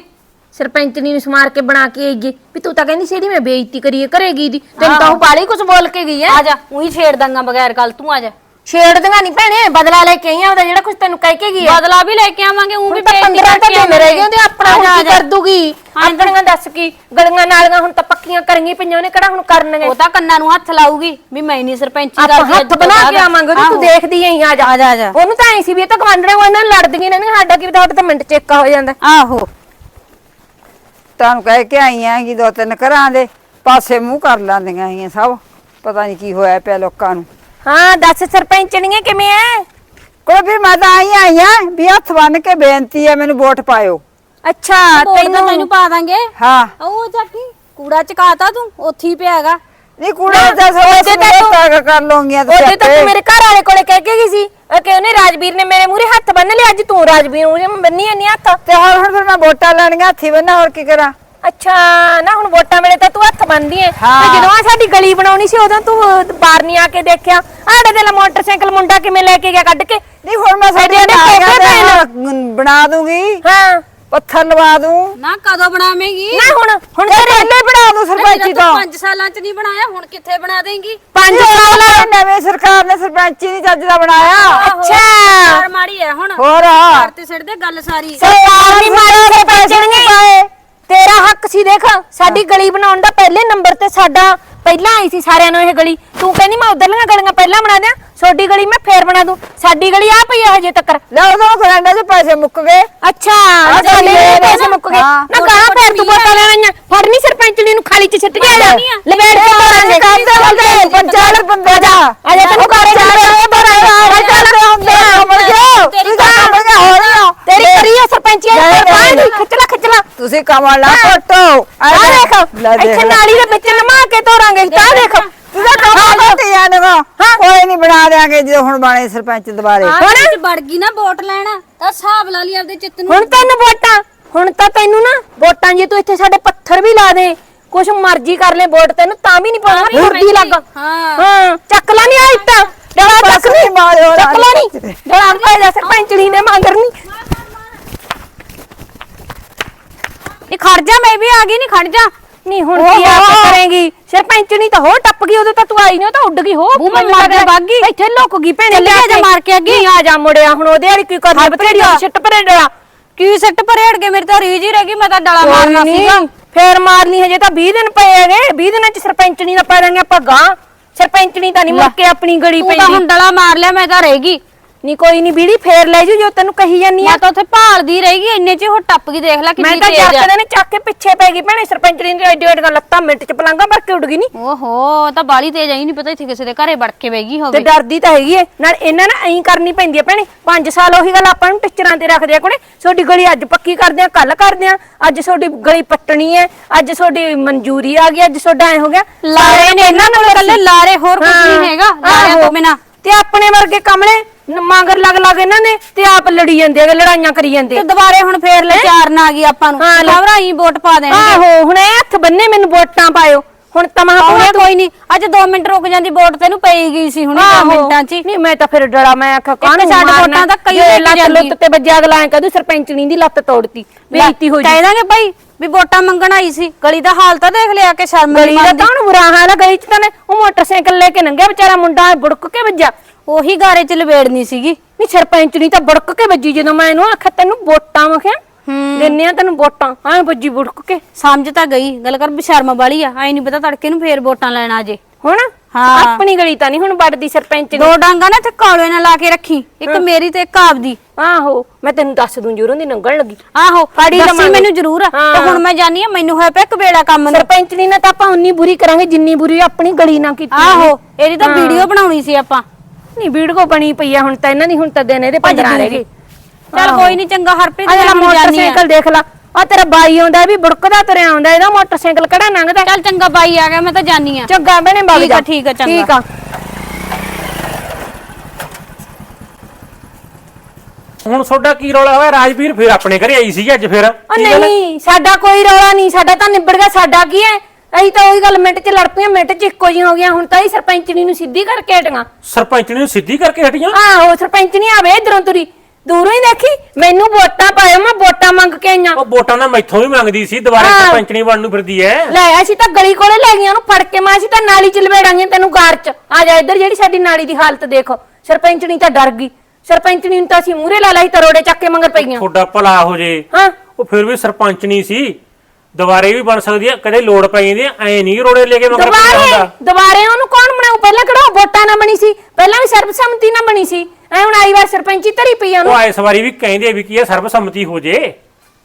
ਸਰਪੰਚਨੀ ਨੂੰ ਸਮਾਰ ਕੇ ਬਣਾ ਕੇ ਆਈਏ। ਵੀ ਤੂੰ ਤਾਂ ਕਹਿੰਦੀ ਸੀ ਇਹਦੀ ਮੈਂ ਬੇਇੱਜ਼ਤੀ ਕਰੀਏ ਕਰੇਗੀ ਦੀ। ਤੈਨੂੰ ਤਾਂ ਉਹ ਬਾਲੀ ਕੁਝ ਬੋਲ ਕੇ ਗਈ ਐ। ਆ ਜਾ ਉਹੀ ਛੇੜ ਦਾਂਗਾ ਬਗੈਰ ਗੱਲ ਤੂੰ ਆ ਜਾ। ਛੇੜਦੀਆਂ ਨਹੀਂ ਭੈਣੇ ਬਦਲਾ ਲੈ ਕੇ ਆਈਆਂ ਉਹਦਾ ਜਿਹੜਾ ਕੁਝ ਤੈਨੂੰ ਕਹਿ ਕੇ ਗਈ ਐ ਬਦਲਾ ਵੀ ਲੈ ਕੇ ਆਵਾਂਗੇ ਉਹ ਵੀ ਹੁਣ ਤਾਂ ਬੇਇੱਜ਼ਤੀ 15 ਤਾਂ ਕਰਕੇ ਦਿਨ ਰਹਿ ਗਏ। ਉਹਦੇ ਆਪਣਾ ਹੁਣ ਕੀ। ਕਰ ਦੂਗੀ? ਆਪਣੀਆਂ ਦੱਸ ਕੀ ਗਲੀਆਂ ਨਾਲੀਆਂ ਹੁਣ ਤਾਂ ਪੱਕੀਆਂ ਕਰਾਂਗੀ ਪਈਆਂ ਉਹਨੇ ਕਿਹੜਾ ਹੁਣ ਕਰਨਗੇ ਉਹ ਤਾਂ ਕੰਨਾਂ ਨੂੰ ਹੱਥ ਲਾਊਗੀ ਵੀ ਮੈਂ ਨਹੀਂ ਸਰਪੰਚੀ ਆਪਾਂ ਕਰਦੀ ਹੱਥ ਬਣਾ ਕੇ ਆਵਾਂਗੇ ਉਹਨੂੰ ਤੂੰ ਦੇਖਦੀ ਆਂ ਆ ਜਾ। ਆ ਜਾ, ਆ ਜਾ। ਉਹਨੂੰ ਤਾਂ ਐ ਸੀ ਵੀ ਇਹ ਤਾਂ ਗਵਾਂਢਣੇ ਉਹ ਇਹਨਾਂ ਨਾਲ ਲੜਦੀਆਂ ਨੇ ਸਾਡਾ ਕੀ ਪਤਾ ਤਾਂ ਮਿੰਟ ਚ ਏਕਾ ਹੋ ਜਾਂਦਾ। ਆਹੋ। ਤੁਹਾਨੂੰ ਕਹਿ ਕੇ ਆਈਆਂ ਕਿ ਦੋ ਤਿੰਨ ਘਰਾਂ ਦੇ ਪਾਸੇ ਮੂੰਹ ਕਰ ਲੈਂਦੀਆਂ ਆਈਆਂ ਸਭ ਪਤਾ ਨਹੀਂ ਕੀ ਹੋਇਆ ਪਿਆ ਲੋਕਾਂ ਨੂੰ। ਹਾਂ ਦੱਸ ਸਰਪੰਚਣੀਆਂ ਕਿਵੇਂ ਐ ਕੋਈ ਵੀ ਮੈਂ ਤਾਂ ਆਈ ਆਈਆਂ ਵੀ ਹੱਥ ਬੰਨ ਕੇ ਬੇਨਤੀ ਹੈ ਮੈਨੂੰ ਵੋਟ ਪਾਇਓ। ਅੱਛਾ ਤੈਨੂੰ ਤੈਨੂੰ ਪਾ ਦਾਂਗੇ। ਹਾਂ। ਉਹ ਚਾਕੀ ਕੂੜਾ ਚਕਾਤਾ ਤੂੰ ਉੱਥੇ ਹੀ ਪਿਆਗਾ ਨਹੀਂ ਕੂੜਾ ਦਾ ਉਹਦੇ ਤਾਂ ਤੂੰ- ਕਰ ਲਵਾਂਗੀਆਂ ਉਹਦੇ ਤਾਂ ਤੂੰ ਮੇਰੇ ਘਰ ਵਾਲੇ ਕੋਲੇ ਕਹਿ ਕੇ ਗਈ ਸੀ ਉਹ ਕਿ ਉਹਨੇ ਰਾਜਵੀਰ ਨੇ ਮੇਰੇ ਮੂਹਰੇ ਹੱਥ ਬੰਨ ਲਿਆ ਅੱਜ ਤੂੰ ਰਾਜਵੀਰ ਨੂੰ ਬੰਨੀ ਜਾਂਦੀ ਹੱਥ। ਤੇ ਹੁਣ ਫਿਰ ਮੈਂ ਵੋਟਾਂ ਲੈਣੀਆਂ ਹੱਥੀ ਬੰਨਾ ਹੋਰ ਕੀ ਕਰਾਂ? ਅੱਛਾ ਨਾ ਹੁਣ ਵੋਟਾਂ ਵੇਲੇ ਤਾਂ ਤੂੰ ਹੱਥ ਬੰਨਦੀ ਐ। ਤੇ ਜਦੋਂ ਆ ਸਾਡੀ ਗਲੀ ਬਣਾਉਣੀ ਸੀ ਉਦੋਂ ਤੂੰ ਬਾਹਰ ਨਹੀਂ ਆ ਕੇ ਦੇਖਿਆ। ਆੜੇ ਦੇ ਲਾ ਮੋਟਰਸਾਈਕਲ ਮੁੰਡਾ ਕਿਵੇਂ ਲੈ ਕੇ ਗਿਆ ਕੱਢ ਕੇ? ਨਹੀਂ ਹੁਣ ਮੈਂ ਸਾਡੇ ਸਾਡੇ ਜਿਹੜੇ ਨਾਲੀਆਂ ਬਣਾ ਦੂੰਗੀ। ਹਾਂ। ਪੱਥਰ ਲਵਾ ਦੂੰ। ਨਾ ਕਦੋਂ ਬਣਾਵੇਂਗੀ? ਨਾ ਹੁਣ ਹੁਣ ਤੇਰੇ ਪਹਿਲੇ ਬਣਾ ਦੂੰ ਸਰਪੰਚੀ ਤੋਂ 5 ਸਾਲਾਂ ਚ ਨਹੀਂ ਬਣਾਇਆ ਹੁਣ ਕਿੱਥੇ ਬਣਾ ਦੇਂਗੀ? ਪੰਜ ਸਾਲ ਨਵੇਂ ਸਰਕਾਰ ਨੇ ਸਰਪੰਚੀ ਨਹੀਂ ਚੱਜ ਦਾ ਬਣਾਇਆ। ਅੱਛਾ। ਸਰਕਾਰ ਮਾੜੀ ਹੈ ਹੁਣ। ਹੋਰ ਘਰ ਤੇ ਸਿੱਟ ਦੇ ਗੱਲ ਸਾਰੀ। ਸਰਕਾਰ ਨਹੀਂ ਮਾਰੀ ਸਰਪੰਚਣਗੇ ਤੇਰਾ ਹੱਕ ਸੀ ਦੇਖ ਸਾਡੀ ਗਲੀ ਬਣਾਉਣ ਦਾ ਪਹਿਲੇ ਨੰਬਰ ਤੇ ਸਾਡਾ ਪਹਿਲਾਂ ਆਈ ਸੀ ਸਾਰਿਆਂ ਨੂੰ ਇਹ ਗਲੀ ਤੂੰ ਕਹਿੰਦੀ ਮੈਂ ਉਧਰਲੀਆਂ ਗਲੀਆਂ ਪਹਿਲਾਂ ਬਣਾ ਦਿਆਂ ਛੋਟੀ ਗਲੀ ਮੈਂ ਫੇਰ ਬਣਾ ਦੂੰ ਸਾਡੀ ਗਲੀ ਆ ਪਈ ਆ ਹਜੇ ਤੱਕ ਲੈ ਉਦੋਂ ਫਰੈਂਡਾਂ ਦੇ ਪੈਸੇ ਮੁੱਕ ਗਏ ਅੱਛਾ ਸਾਡੇ ਦੇ ਪੈਸੇ ਮੁੱਕ ਗਏ। ਨਾ ਗਾਹ ਫੇਰ ਤੂੰ ਵੋਟਾਂ ਲੈਣੀਆਂ ਫੜਨੀ ਸਰਪੰਚਣੀ ਨੂੰ ਖਾਲੀ ਚ ਛੱਟ ਗਿਆ ਲਵੇੜ ਕੇ ਮਾਰਾਂਗੇ ਕਰਦੇ ਹੁੰਦੇ ਪੰਚਾਇਤ ਬੰਦੇ ਦਾ ਅਜੇ ਤੈਨੂੰ ਕਾਰੇ ਚਾਰੇ ਬਰਾਇਆ ਕਰਦੇ ਹੁੰਦੇ ਮਰ ਜਾਓ ਤੇਰੀ ਤੁਸੀਂ ਤਾਂ ਮਰ ਗਏ ਹੋ ਰਹੇ ਤੇਰੀ ਕਰੀ ਆ ਲੈ ਖਿੱਚ ਲੈ ਤੁਸੀਂ ਕਮਲ ਨਾ ਫੋਟੋ। ਆ ਦੇਖ। ਲੈ ਦੇਖ। ਇੱਥੇ ਨਾਲੀ ਦੇ ਵਿੱਚ ਲਮਾ ਕੇ ਤੋਰਾਂਗੇ ਤਾਂ ਦੇਖ। ਤੁਸੀਂ ਕਮਲ ਨਾ ਤੇ ਆਨਗਾ ਕੋਈ ਨਹੀਂ ਬਣਾ ਦਿਆਂਗੇ ਜਦੋਂ ਹੁਣ ਬਣੇ ਸਰਪੰਚ ਦੁਬਾਰੇ। ਹੁਣ? ਵੜ ਗਈ ਨਾ ਵੋਟ ਲੈਣਾ। ਤਾਂ ਹਿਸਾਬ ਲਾ ਲਈ ਆਪਦੇ ਚਿੱਤ ਨੂੰ। ਹੁਣ ਤੈਨੂੰ ਵੋਟਾਂ ਹੁਣ ਤਾਂ ਤੈਨੂੰ ਨਾ ਵੋਟਾਂ ਜੇ ਤੂੰ ਇੱਥੇ ਸਾਡੇ ਪੱਥਰ ਵੀ ਲਾ ਦੇ ਕੁਛ ਮਰਜ਼ੀ ਕਰ ਲੈ ਵੋਟ ਤੈਨੂੰ ਤਾਂ ਵੀ ਨਹੀਂ ਪਾਉਣਾ ਤਾਂ ਨਹੀਂ ਲੱਗ। ਹਾਂ। ਹਾਂ ਚੱਕ ਲਾ ਨਹੀਂ ਆਈ ਤਾਂ ਚੱਕ ਨਹੀਂ ਮਾਰਿਓ ਨਾ ਚੱਕ ਲਾ ਨਹੀਂ। ਡੜਾ ਪੈ ਜਾ ਸਰਪੰਚਣੀ ਨੇ ਮੰਗਰ ਨਹੀਂ ਇਹ ਖੜ ਜਾ ਮੈਂ ਵੀ ਆ ਗਈ ਨਹੀਂ ਖੜ ਜਾ। ਨਹੀਂ ਹੁਣ ਕੀ ਆ ਕੇ ਕਰੇਗੀ? ਸਰਪੰਚਣੀ ਤਾਂ ਹੋ ਟੱਪ ਗਈ ਉਦੋਂ ਤਾਂ ਤੂੰ ਆਈ ਨਹੀਂ ਤਾਂ ਉੱਡ ਗਈ ਹੋ ਬੂ, ਮੈਂ ਮਰ ਜਾ, ਵਗ ਗਈ। ਇੱਥੇ ਲੁੱਕ ਗਈ ਭੈਣੇ ਆ ਜਾ। ਮਾਰ ਕੇ ਅੱਗੇ। ਆ ਜਾ ਮੁੜਿਆ ਹੁਣ ਉਹਦੇ ਵਾਲੀ ਕੀ ਬਥੇਰੀ ਹਰਪ੍ਰੀਤ। ਛਿੱਟ ਪਰੇ ਡੜਾ ਕੀ ਸੱਟ ਪਰੇੜ ਕੇ ਮੇਰੀ ਤਾਂ ਰੀਜ ਹੀ ਰਹਿ ਗਈ ਮੈਂ ਤਾਂ ਡਲਾ ਮਾਰਨਾ ਸੀਗਾ। ਫੇਰ ਮਾਰਨੀ ਹਜੇ ਤਾਂ 20 ਦਿਨ ਪਏ ਹੈਗੇ 20 ਦਿਨਾਂ ਚ ਸਰਪੰਚਣੀ ਦਾ ਪਾ ਦਾਂਗੇ ਆਪਾਂ ਗਾਂ ਸਰਪੰਚਣੀ ਤਾਂ ਨਹੀਂ ਮੁੜ ਕੇ ਆਪਣੀ ਗੜੀ ਤੂੰ ਤਾਂ ਪੈਂਦੀ। ਹੁਣ ਡਲਾ ਮਾਰ ਲਿਆ ਮੈਂ ਤਾਂ ਰਹਿ ਗਈ। ਨਹੀਂ ਕੋਈ ਨਹੀਂ ਬੀੜੀ ਫੇਰ ਲੈ ਜੂ ਜੋ ਤੈਨੂੰ ਕਹੀ ਜਾਨੀ ਆ। ਮੈਂ ਤਾਂ ਉੱਥੇ ਭਾਲਦੀ ਰਹੀ ਗਈ ਇੰਨੇ ਚ ਉਹ ਟੱਪ ਗਈ ਦੇਖ ਲੈ ਮੈਂ ਕਿੰਨੀ ਤਾਂ ਤੇਜ਼ ਆ। ਜੱਟ ਨੇ ਚੱਕ ਕੇ ਪਿੱਛੇ ਪੈ ਗਈ ਭੈਣੇ ਸਰਪੰਚਣੀ ਦੀ ਐਡੀ ਐਡੀ ਲੱਤਾਂ ਮਿੰਟ ਚ ਪਲਾਂਗਾ ਭਰ ਕੇ ਉੱਡ ਗਈ ਨਹੀਂ ਓਹੋ ਤਾਂ ਬਾਲੀ ਤੇਜ਼ ਆਈ ਨਹੀਂ ਪਤਾ ਇੱਥੇ ਕਿਸੇ ਦੇ ਘਰੇ ਵੜ ਕੇ ਬਹਿ ਗਈ ਤੇ ਹੋਵੇ ਡਰਦੀ ਤਾਂ ਹੈਗੀ ਏ ਨਾਲ ਇਹਨਾਂ ਨਾਲ ਐਂ ਕਰਨੀ ਪੈਂਦੀ ਹੈ ਭੈਣੇ 5 ਸਾਲ ਉਹੀ ਗੱਲ ਆਪਾਂ ਨੂੰ ਟਿਚਰਾਂ ਤੇ ਰੱਖਦੇ ਆ ਕੋਲੇ ਤੁਹਾਡੀ ਗਲੀ ਅੱਜ ਪੱਕੀ ਕਰਦੇ ਆ ਕੱਲ ਕਰਦੇ ਆ ਅੱਜ ਤੁਹਾਡੀ ਗਲੀ ਪੱਟਣੀ ਹੈ ਅੱਜ ਤੁਹਾਡੀ ਮਨਜ਼ੂਰੀ ਆ ਗਈ ਅੱਜ ਤੁਹਾਡਾ ਐ ਹੋ ਗਿਆ। ਲਾਰੇ ਨੇ ਇਹਨਾਂ ਕੋਲ ਕੱਲੇ ਲਾਰੇ ਹੋਰ ਕੁਝ। ਨਹੀਂ ਹੈਗਾ ਲਾਰਿਆਂ। ਤੋਂ ਬਿਨਾ। ਤੇ ਆਪਣੇ ਵਰਗੇ ਕਮਲੇ ਨ- ਮਗਰ ਲੱਗ ਲੱਗ ਇਹਨਾਂ ਨੇ ਤੇ ਆਪ ਲੜੀ ਜਾਂਦੇ ਆ ਲੜਾਈਆਂ ਕਰੀ ਜਾਂਦੇ ਤੇ ਆ। ਦੁਬਾਰੇ ਹੁਣ ਫੇਰ ਲਚਾਰਨ ਆ ਗਈ ਆਪਾਂ ਨੂੰ। ਹਾਂ, ਲੈ। ਖਬਰਾਂ ਵੋਟ ਪਾ ਦੇਣਗੇ। ਆਹੋ ਹੁਣ ਇਹ ਹੱਥ ਬੰਨੇ ਮੈਨੂੰ ਵੋਟਾਂ ਪਾਇਓ। ਹੁਣ ਤਮਾ ਪਾਉਣਾ ਕੋਈ ਨਹੀਂ ਅੱਜ 2 ਮਿੰਟ ਰੁਕ ਜਾਂਦੀ ਵੋਟ ਤੈਨੂੰ ਪਈ ਗਈ ਸੀ ਹੁਣੇ 2 ਮਿੰਟਾਂ 'ਚ ਹੀ। ਨਹੀਂ ਮੈਂ ਤਾਂ ਫਿਰ ਡਰਾ ਮੈਂ ਆਖਿਆ ਕਾਹਨੂੰ ਛੱਡ ਮਾਰਨਾ? ਵੋਟਾਂ ਤਾਂ ਕਈ ਜੇ ਲੱਤ ਜਾਂਦੀ ਲੁੱਤ ਤੇ ਵੱਜਿਆ ਅਗਲਾ ਐ ਕਹਦੂ ਸਰਪੰਚਣੀ ਦੀ ਲੱਤ ਤੋੜਤੀ ਬੇਇੱਜ਼ਤੀ ਹੋ ਜੀ ਕਹਿ ਦਾਂਗੇ ਭਾਈ ਵੀ ਵੋਟਾਂ ਮੰਗਣ ਆਈ ਸੀ। ਗਲੀ ਦਾ ਹਾਲ ਤਾਂ ਦੇਖ ਲਿਆ ਕਿ ਸ਼ਰਮ ਗਲੀ ਨਹੀਂ ਦਾ ਮੰਨਦੀ। ਤਾਂ ਬੁਰਾ ਹਾਲ ਆ ਗਲੀ ਚ ਤਾਂ ਨੇ ਉਹ ਮੋਟਰਸਾਈਕਲ ਲੈ ਕੇ ਲੰਘਿਆ ਵਿਚਾਰਾ ਮੁੰਡਾ ਬੁੜਕ ਕੇ ਵੱਜਾ ਉਹੀ ਗਾਰੇ 'ਚ ਲਵੇੜਨੀ ਸੀਗੀ। ਨਹੀਂ ਸਰਪੰਚਣੀ ਤਾਂ ਬੁੜਕ ਕੇ ਵੱਜੀ ਜਦੋਂ ਮੈਂ ਇਹਨੂੰ ਆਖਿਆ ਤੈਨੂੰ ਵੋਟਾਂ ਮਖਿਆ ਦਿੰਨੇ ਆ ਤੈਨੂੰ ਵੋਟਾਂ। ਐਂ ਵੱਜੀ ਬੁੜਕ ਕੇ। ਸਮਝ ਤਾਂ ਗਈ। ਗੱਲ ਕਰ ਵੀ ਸ਼ਰਮ ਵਾਲੀ ਆ। ਐ ਨਹੀਂ ਪਤਾ ਤੜਕੇ ਨੂੰ ਫੇਰ ਵੋਟਾਂ ਲੈਣ ਆ ਜੇ। ਹੁਣ? ਹਾਂ। ਆਪਣੀ ਗਲੀ ਤਾਂ ਨਹੀਂ ਹੁਣ ਵੱਡਦੀ ਸਰਪੰਚਣੀ ਦੋ ਡਾਂਗਾ ਨਾ ਤੇ ਕਾਲੇ ਨਾਲ ਲਾ ਕੇ ਰੱਖੀ। ਇੱਕ ਮੇਰੀ ਤੇ ਇੱਕ ਆਪਦੀ। ਆਹੋ ਮੈਂ ਤੈਨੂੰ ਦੱਸ ਦੂੰ ਜੁਰੋਂ ਦੀ ਨੰਗਣ ਲੱਗੀ। ਆਹੋ ਫਾੜੀ ਦੱਸੀ। ਮੈਨੂੰ ਜ਼ਰੂਰ। ਤੇ। ਹੁਣ ਮੈਂ ਜਾਨੀ ਆ ਮੈਨੂੰ ਹੋਇਆ ਪਿਆ ਕਬੇੜਾ ਕੰਮ ਨੂੰ ਸਰਪੰਚਣੀ ਨਾਲ ਤਾਂ ਆਪਾਂ ਉਨੀ ਬੁਰੀ ਕਰਾਂਗੇ ਜਿੰਨੀ ਬੁਰੀ ਆਪਣੀ ਗਲੀ ਨਾਲ ਕੀਤੀ ਆਹੋ ਇਹਦੀ ਤਾਂ ਵੀਡੀਓ ਬਣਾਉਣੀ ਸੀ ਆਪਾਂ। ਨਹੀਂ ਵੀਡੀਓ ਬਣੀ ਪਈ ਆ ਹੁਣ ਤਾਂ ਇਹਨਾਂ ਦੀ ਹੁਣ ਤਾਂ ਦਿਨ ਇਹਦੇ 15 ਰਹਿ ਗਏ। ਚੱਲ ਕੋਈ ਨਹੀਂ ਚੰਗਾ ਹਰਪ੍ਰੀਤ ਅਗਲਾ ਮੋਟਰਸਾਈਕਲ ਦੇਖ ਲਾ। ਆ ਤੇਰਾ ਬਾਈ ਆਉਂਦਾ ਵੀ ਬੁੜਕਦਾ ਤੁਰਿਆ ਆਉਂਦਾ ਇਹਦਾ ਮੋਟਰਸਾਈਕਲ ਕਿਹੜਾ ਲੰਘਦਾ? ਚੱਲ ਚੰਗਾ ਬਾਈ ਆ ਗਿਆ ਮੈਂ ਤਾਂ ਜਾਨੀ ਆ। ਚੰਗਾ ਠੀਕ ਆ, ਜਾ। ਠੀਕ ਆ, ਚੰਗਾ। ਠੀਕ ਆ। ਹੁਣ ਤੁਹਾਡਾ ਕੀ ਰੌਲਾ ਹੋਇਆ ਰਾਜਵੀਰ ਫਿਰ ਆਪਣੇ ਘਰੇ ਆਈ ਸੀ ਅੱਜ ਫਿਰ। ਉਹ? ਨਹੀਂ ਸਾਡਾ ਕੋਈ ਰੌਲਾ ਨਹੀਂ ਸਾਡਾ ਤਾਂ ਨਿਬੜ ਗਿਆ ਸਾਡਾ ਕੀ ਹੈ? ਅਸੀਂ ਤਾਂ ਉਹੀ ਗੱਲ ਮਿੰਟ 'ਚ ਲੜ ਪਈਆਂ ਮਿੰਟ 'ਚ ਇੱਕੋ ਜਿਹੀਆਂ ਹੋ ਗਈਆਂ ਹੁਣ ਤਾਂ ਹੀ ਸਰਪੰਚਣੀ ਨੂੰ ਸਿੱਧੀ ਕਰਕੇ ਹਟੀਆਂ। ਸਰਪੰਚ ਨੇ ਸਿੱਧੀ ਕਰਕੇ ਹਟੀਆਂ? ਆਹੋ ਸਰਪੰਚਣੀ ਆਵੇ ਇਧਰੋਂ ਤੁਰੀ। ਦੂਰੋਂ ਹੀ ਦੇਖੀ ਮੈਨੂੰ ਵੋਟਾਂ ਪਾਇਓ ਮੈਂ ਵੋਟਾਂ ਮੰਗ ਕੇ ਆਈਆਂ। ਉਹ ਵੋਟਾਂ ਦਾ ਮੈਥੋਂ ਵੀ ਮੰਗਦੀ ਸੀ ਦੁਬਾਰਾ ਹਾਂ। ਸਰਪੰਚਣੀ ਬਣਨ ਨੂੰ ਫਿਰਦੀ ਐ। ਲੈ ਅਸੀਂ ਤਾਂ ਗਲੀ ਕੋਲੇ ਲੈ ਗਈਆਂ ਉਹਨੂੰ ਫੜ ਕੇ ਮੈਂ ਅਸੀਂ ਤਾਂ ਨਾਲੀ 'ਚ ਲਵੇੜਾਂਗੇ ਤੈਨੂੰ ਗਾਰ 'ਚ। ਆ ਜਾ ਇੱਧਰ ਜਿਹੜੀ ਸਾਡੀ ਨਾਲੀ ਦੀ ਹਾਲਤ ਦੇਖ। ਸਰਪੰਚਣੀ ਤਾਂ ਡਰ ਗਈ। ਸਰਪੰਚਣੀ ਨੂੰ ਤਾਂ ਅਸੀਂ ਮੂਹਰੇ ਲਾ ਲਈ ਤਰੋੜੇ ਚੱਕ ਕੇ ਮੰਗਰ ਪਈਆਂ। ਤੁਹਾਡਾ ਭਲਾ ਹੋ ਜੇ। ਹਾਂ। ਉਹ ਫਿਰ ਵੀ ਸਰਪੰਚਣੀ ਸੀ। ਦੁਬਾਰੇ ਵੀ ਬਣ ਸਕਦੀ ਐ ਕਦੇ ਲੋੜ ਪੈ ਜਾਂਦੀ ਐ ਐ ਨਹੀਂ ਰੋੜੇ ਲੈ ਕੇ ਮਗਰ ਦੁਬਾਰੇ ਹੁੰਦਾ ਦੁਬਾਰੇ ਉਹਨੂੰ ਕੌਣ ਬਣਾਉ ਪਹਿਲਾਂ ਕਿਹੜਾ ਉਹ ਵੋਟਾਂ ਨਾ ਬਣੀ ਸੀ। ਪਹਿਲਾਂ ਵੀ ਸਰਬਸੰਮਤੀ ਨਾਲ ਬਣੀ ਸੀ। ਐ ਹੁਣ ਆਈ ਵਾਰ ਸਰਪੰਚੀ ਧਰੀ ਪਈ ਆ ਉਹ ਉਹਨੂੰ ਇਸ ਵਾਰੀ ਵੀ ਕਹਿੰਦੇ ਵੀ ਕੀ ਐ ਸਰਬਸੰਮਤੀ ਹੋ ਜੇ।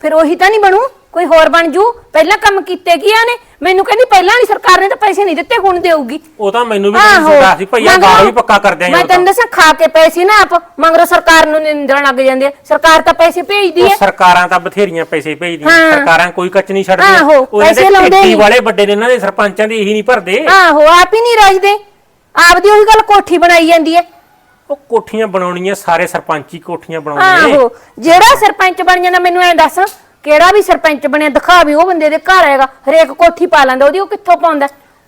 ਫਿਰ ਉਹੀ ਤਾਂ ਨਹੀਂ ਬਣੂ? ਕੋਈ ਹੋਰ ਬਣ ਜੂ? ਪਹਿਲਾਂ ਕੰਮ ਕੀਤੇ ਕੀ ਆ ਨੇ ਮੈਨੂੰ ਕਹਿੰਦੀ ਪਹਿਲਾਂ ਵਾਲੀ ਸਰਕਾਰ ਨੇ ਤਾਂ ਪੈਸੇ ਨਹੀਂ ਦਿੱਤੇ ਹੁਣ ਦੇਊਗੀ। ਉਹ ਤਾਂ ਮੈਨੂੰ ਵੀ ਆਹੋ। ਦੱਸਦਾ ਸੀ ਭਈਆ ਬਾਹਰ ਵੀ ਪੱਕਾ ਕਰ ਦਿਆਂਗੇ ਮੈਂ ਤੈਨੂੰ ਦੱਸਾਂ ਖਾ ਕੇ ਪੈਸੇ ਨਾ ਆਪ। ਮਗਰੋਂ ਸਰਕਾਰ ਨੂੰ ਨਿੰਦਣ ਲੱਗ ਜਾਂਦੇ ਆ। ਸਰਕਾਰ ਤਾਂ ਪੈਸੇ ਭੇਜਦੀ ਉਹ ਹੈ। ਸਰਕਾਰਾਂ ਤਾਂ ਬਥੇਰੀਆਂ ਪੈਸੇ ਭੇਜਦੀਆਂ। ਸਰਕਾਰਾਂ ਕੋਈ ਕੱਚ ਨਹੀਂ ਛੱਡਦੀਆਂ। ਪੈਸੇ ਲਾਉਂਦੇ ਨਹੀਂ। ਵਾਲੇ ਵੱਡੇ ਨੇ ਇਹਨਾਂ ਦੇ ਸਰਪੰਚਾਂ ਦੇ ਇਹੀ ਨਹੀਂ ਭਰਦੇ। ਆਹੋ ਆਪ ਹੀ ਨਹੀਂ ਰਾਜਦੇ। ਆਪਦੀ ਉਹੀ ਗੱਲ ਕੋਠੀ ਬਣਾਈ ਜਾਂਦੀ ਹੈ। ਉਹ ਕੋਠੀਆਂ ਬਣਾਉਣੀਆਂ ਸਾਰੇ ਸਰਪੰਚੀ ਕੋਠੀਆਂ ਬਣਾਉਣਗੇ ਆਹੋ ਜਿਹੜਾ ਸਰਪੰਚ ਬਣ ਜਾਂਦਾ ਮੈਨੂੰ ਐਂ ਦੱਸ ਕਿਹੜਾ ਵੀ ਸਰਪੰਚ ਬਣਿਆ ਦਿਖਾ ਵੀ ਉਹ ਬੰਦੇ ਦੇ ਘਰ ਹੈਗਾ ਹਰੇਕ ਕੋਠੀ ਪਾ ਲੈਂਦਾ ਉਹਦੀ ਉਹ ਕਿੱਥੋਂ ਪਾਉਂਦਾ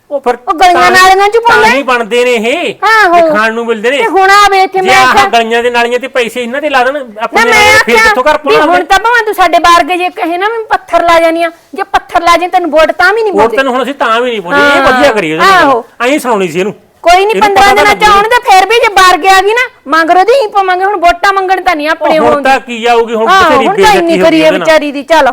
ਉਹ ਫਿਰ ਉਹ ਗਲੀਆਂ ਤਾਂ- ਨਾਲੀਆਂ ਚ ਪਾਉਂਦੇ। ਤਾਂ ਹੀ ਬਣਦੇ ਨੇ ਇਹ ਆਹੋ। ਖਾਣ ਨੂੰ ਮਿਲਦੇ ਨੇ ਤੇ ਹੁਣ ਆਵੇ ਇੱਥੇ ਜੇ ਮੈਂ ਆਹ ਆਖਿਆ ਗਲੀਆਂ ਦੇ ਨਾਲੀਆਂ ਤੇ ਪੈਸੇ ਇਹਨਾਂ ਤੇ ਲਾ ਦੇਣ ਨਾ ਆਪਣੇ ਮੈਂ ਫਿਰ ਕਿੱਥੋਂ ਘਰ ਆਖਿਆ ਵੀ ਹੁਣ ਤਾਂ ਭਾਵੇਂ ਤੂੰ ਸਾਡੇ ਬਾਹਰ ਗਏ ਜੇ ਕਹੇ ਨਾ ਮੈਂ ਪੱਥਰ ਲਾ ਜਾਨੀ ਆ ਜੇ ਪੱਥਰ ਲਾ ਜੇ ਤੈਨੂੰ ਵੋਟ ਤਾਂ ਵੀ ਨਹੀਂ ਵੋਟ ਪਾਉਂਦੇ ਤੈਨੂੰ ਹੁਣ ਅਸੀਂ ਤਾਂ ਵੀ ਨਹੀਂ ਬੋਲੀ ਇਹ ਹਾਂ। ਵਧੀਆ ਕਰੀ ਉਹਦੇ ਆਹੋ। ਐਂ ਸੁਣਾਉਣੀ ਸੀ ਇਹਨੂੰ ਕੋਈ ਨਹੀਂ ਇਹਨੂੰ 15 ਪਤਾ ਦਿਨਾਂ ਚ। ਆਉਣ ਤੇ ਫੇਰ ਵੀ ਜੇ ਬਾਹਰ ਗਿਆ ਗਈ ਨਾ ਮੰਗਰੋ ਦੀ ਹੀ ਪਵਾਂਗੇ ਹੁਣ ਵੋਟਾਂ ਮੰਗਣ ਤਾਂ ਨਹੀਂ ਆਪਣੇ ਹੁਣ ਹੋਣ ਤਾਂ ਕੀ ਆਊਗੀ ਹੁਣ ਆਹੋ ਬਥੇਰੀ ਹੁਣ ਤਾਂ ਇੰਨੀ ਬੇਇੱਜ਼ਤੀ ਹੋ ਕਰੀਏ ਨਾਲ। ਵਿਚਾਰੀ ਦੀ ਚੱਲ।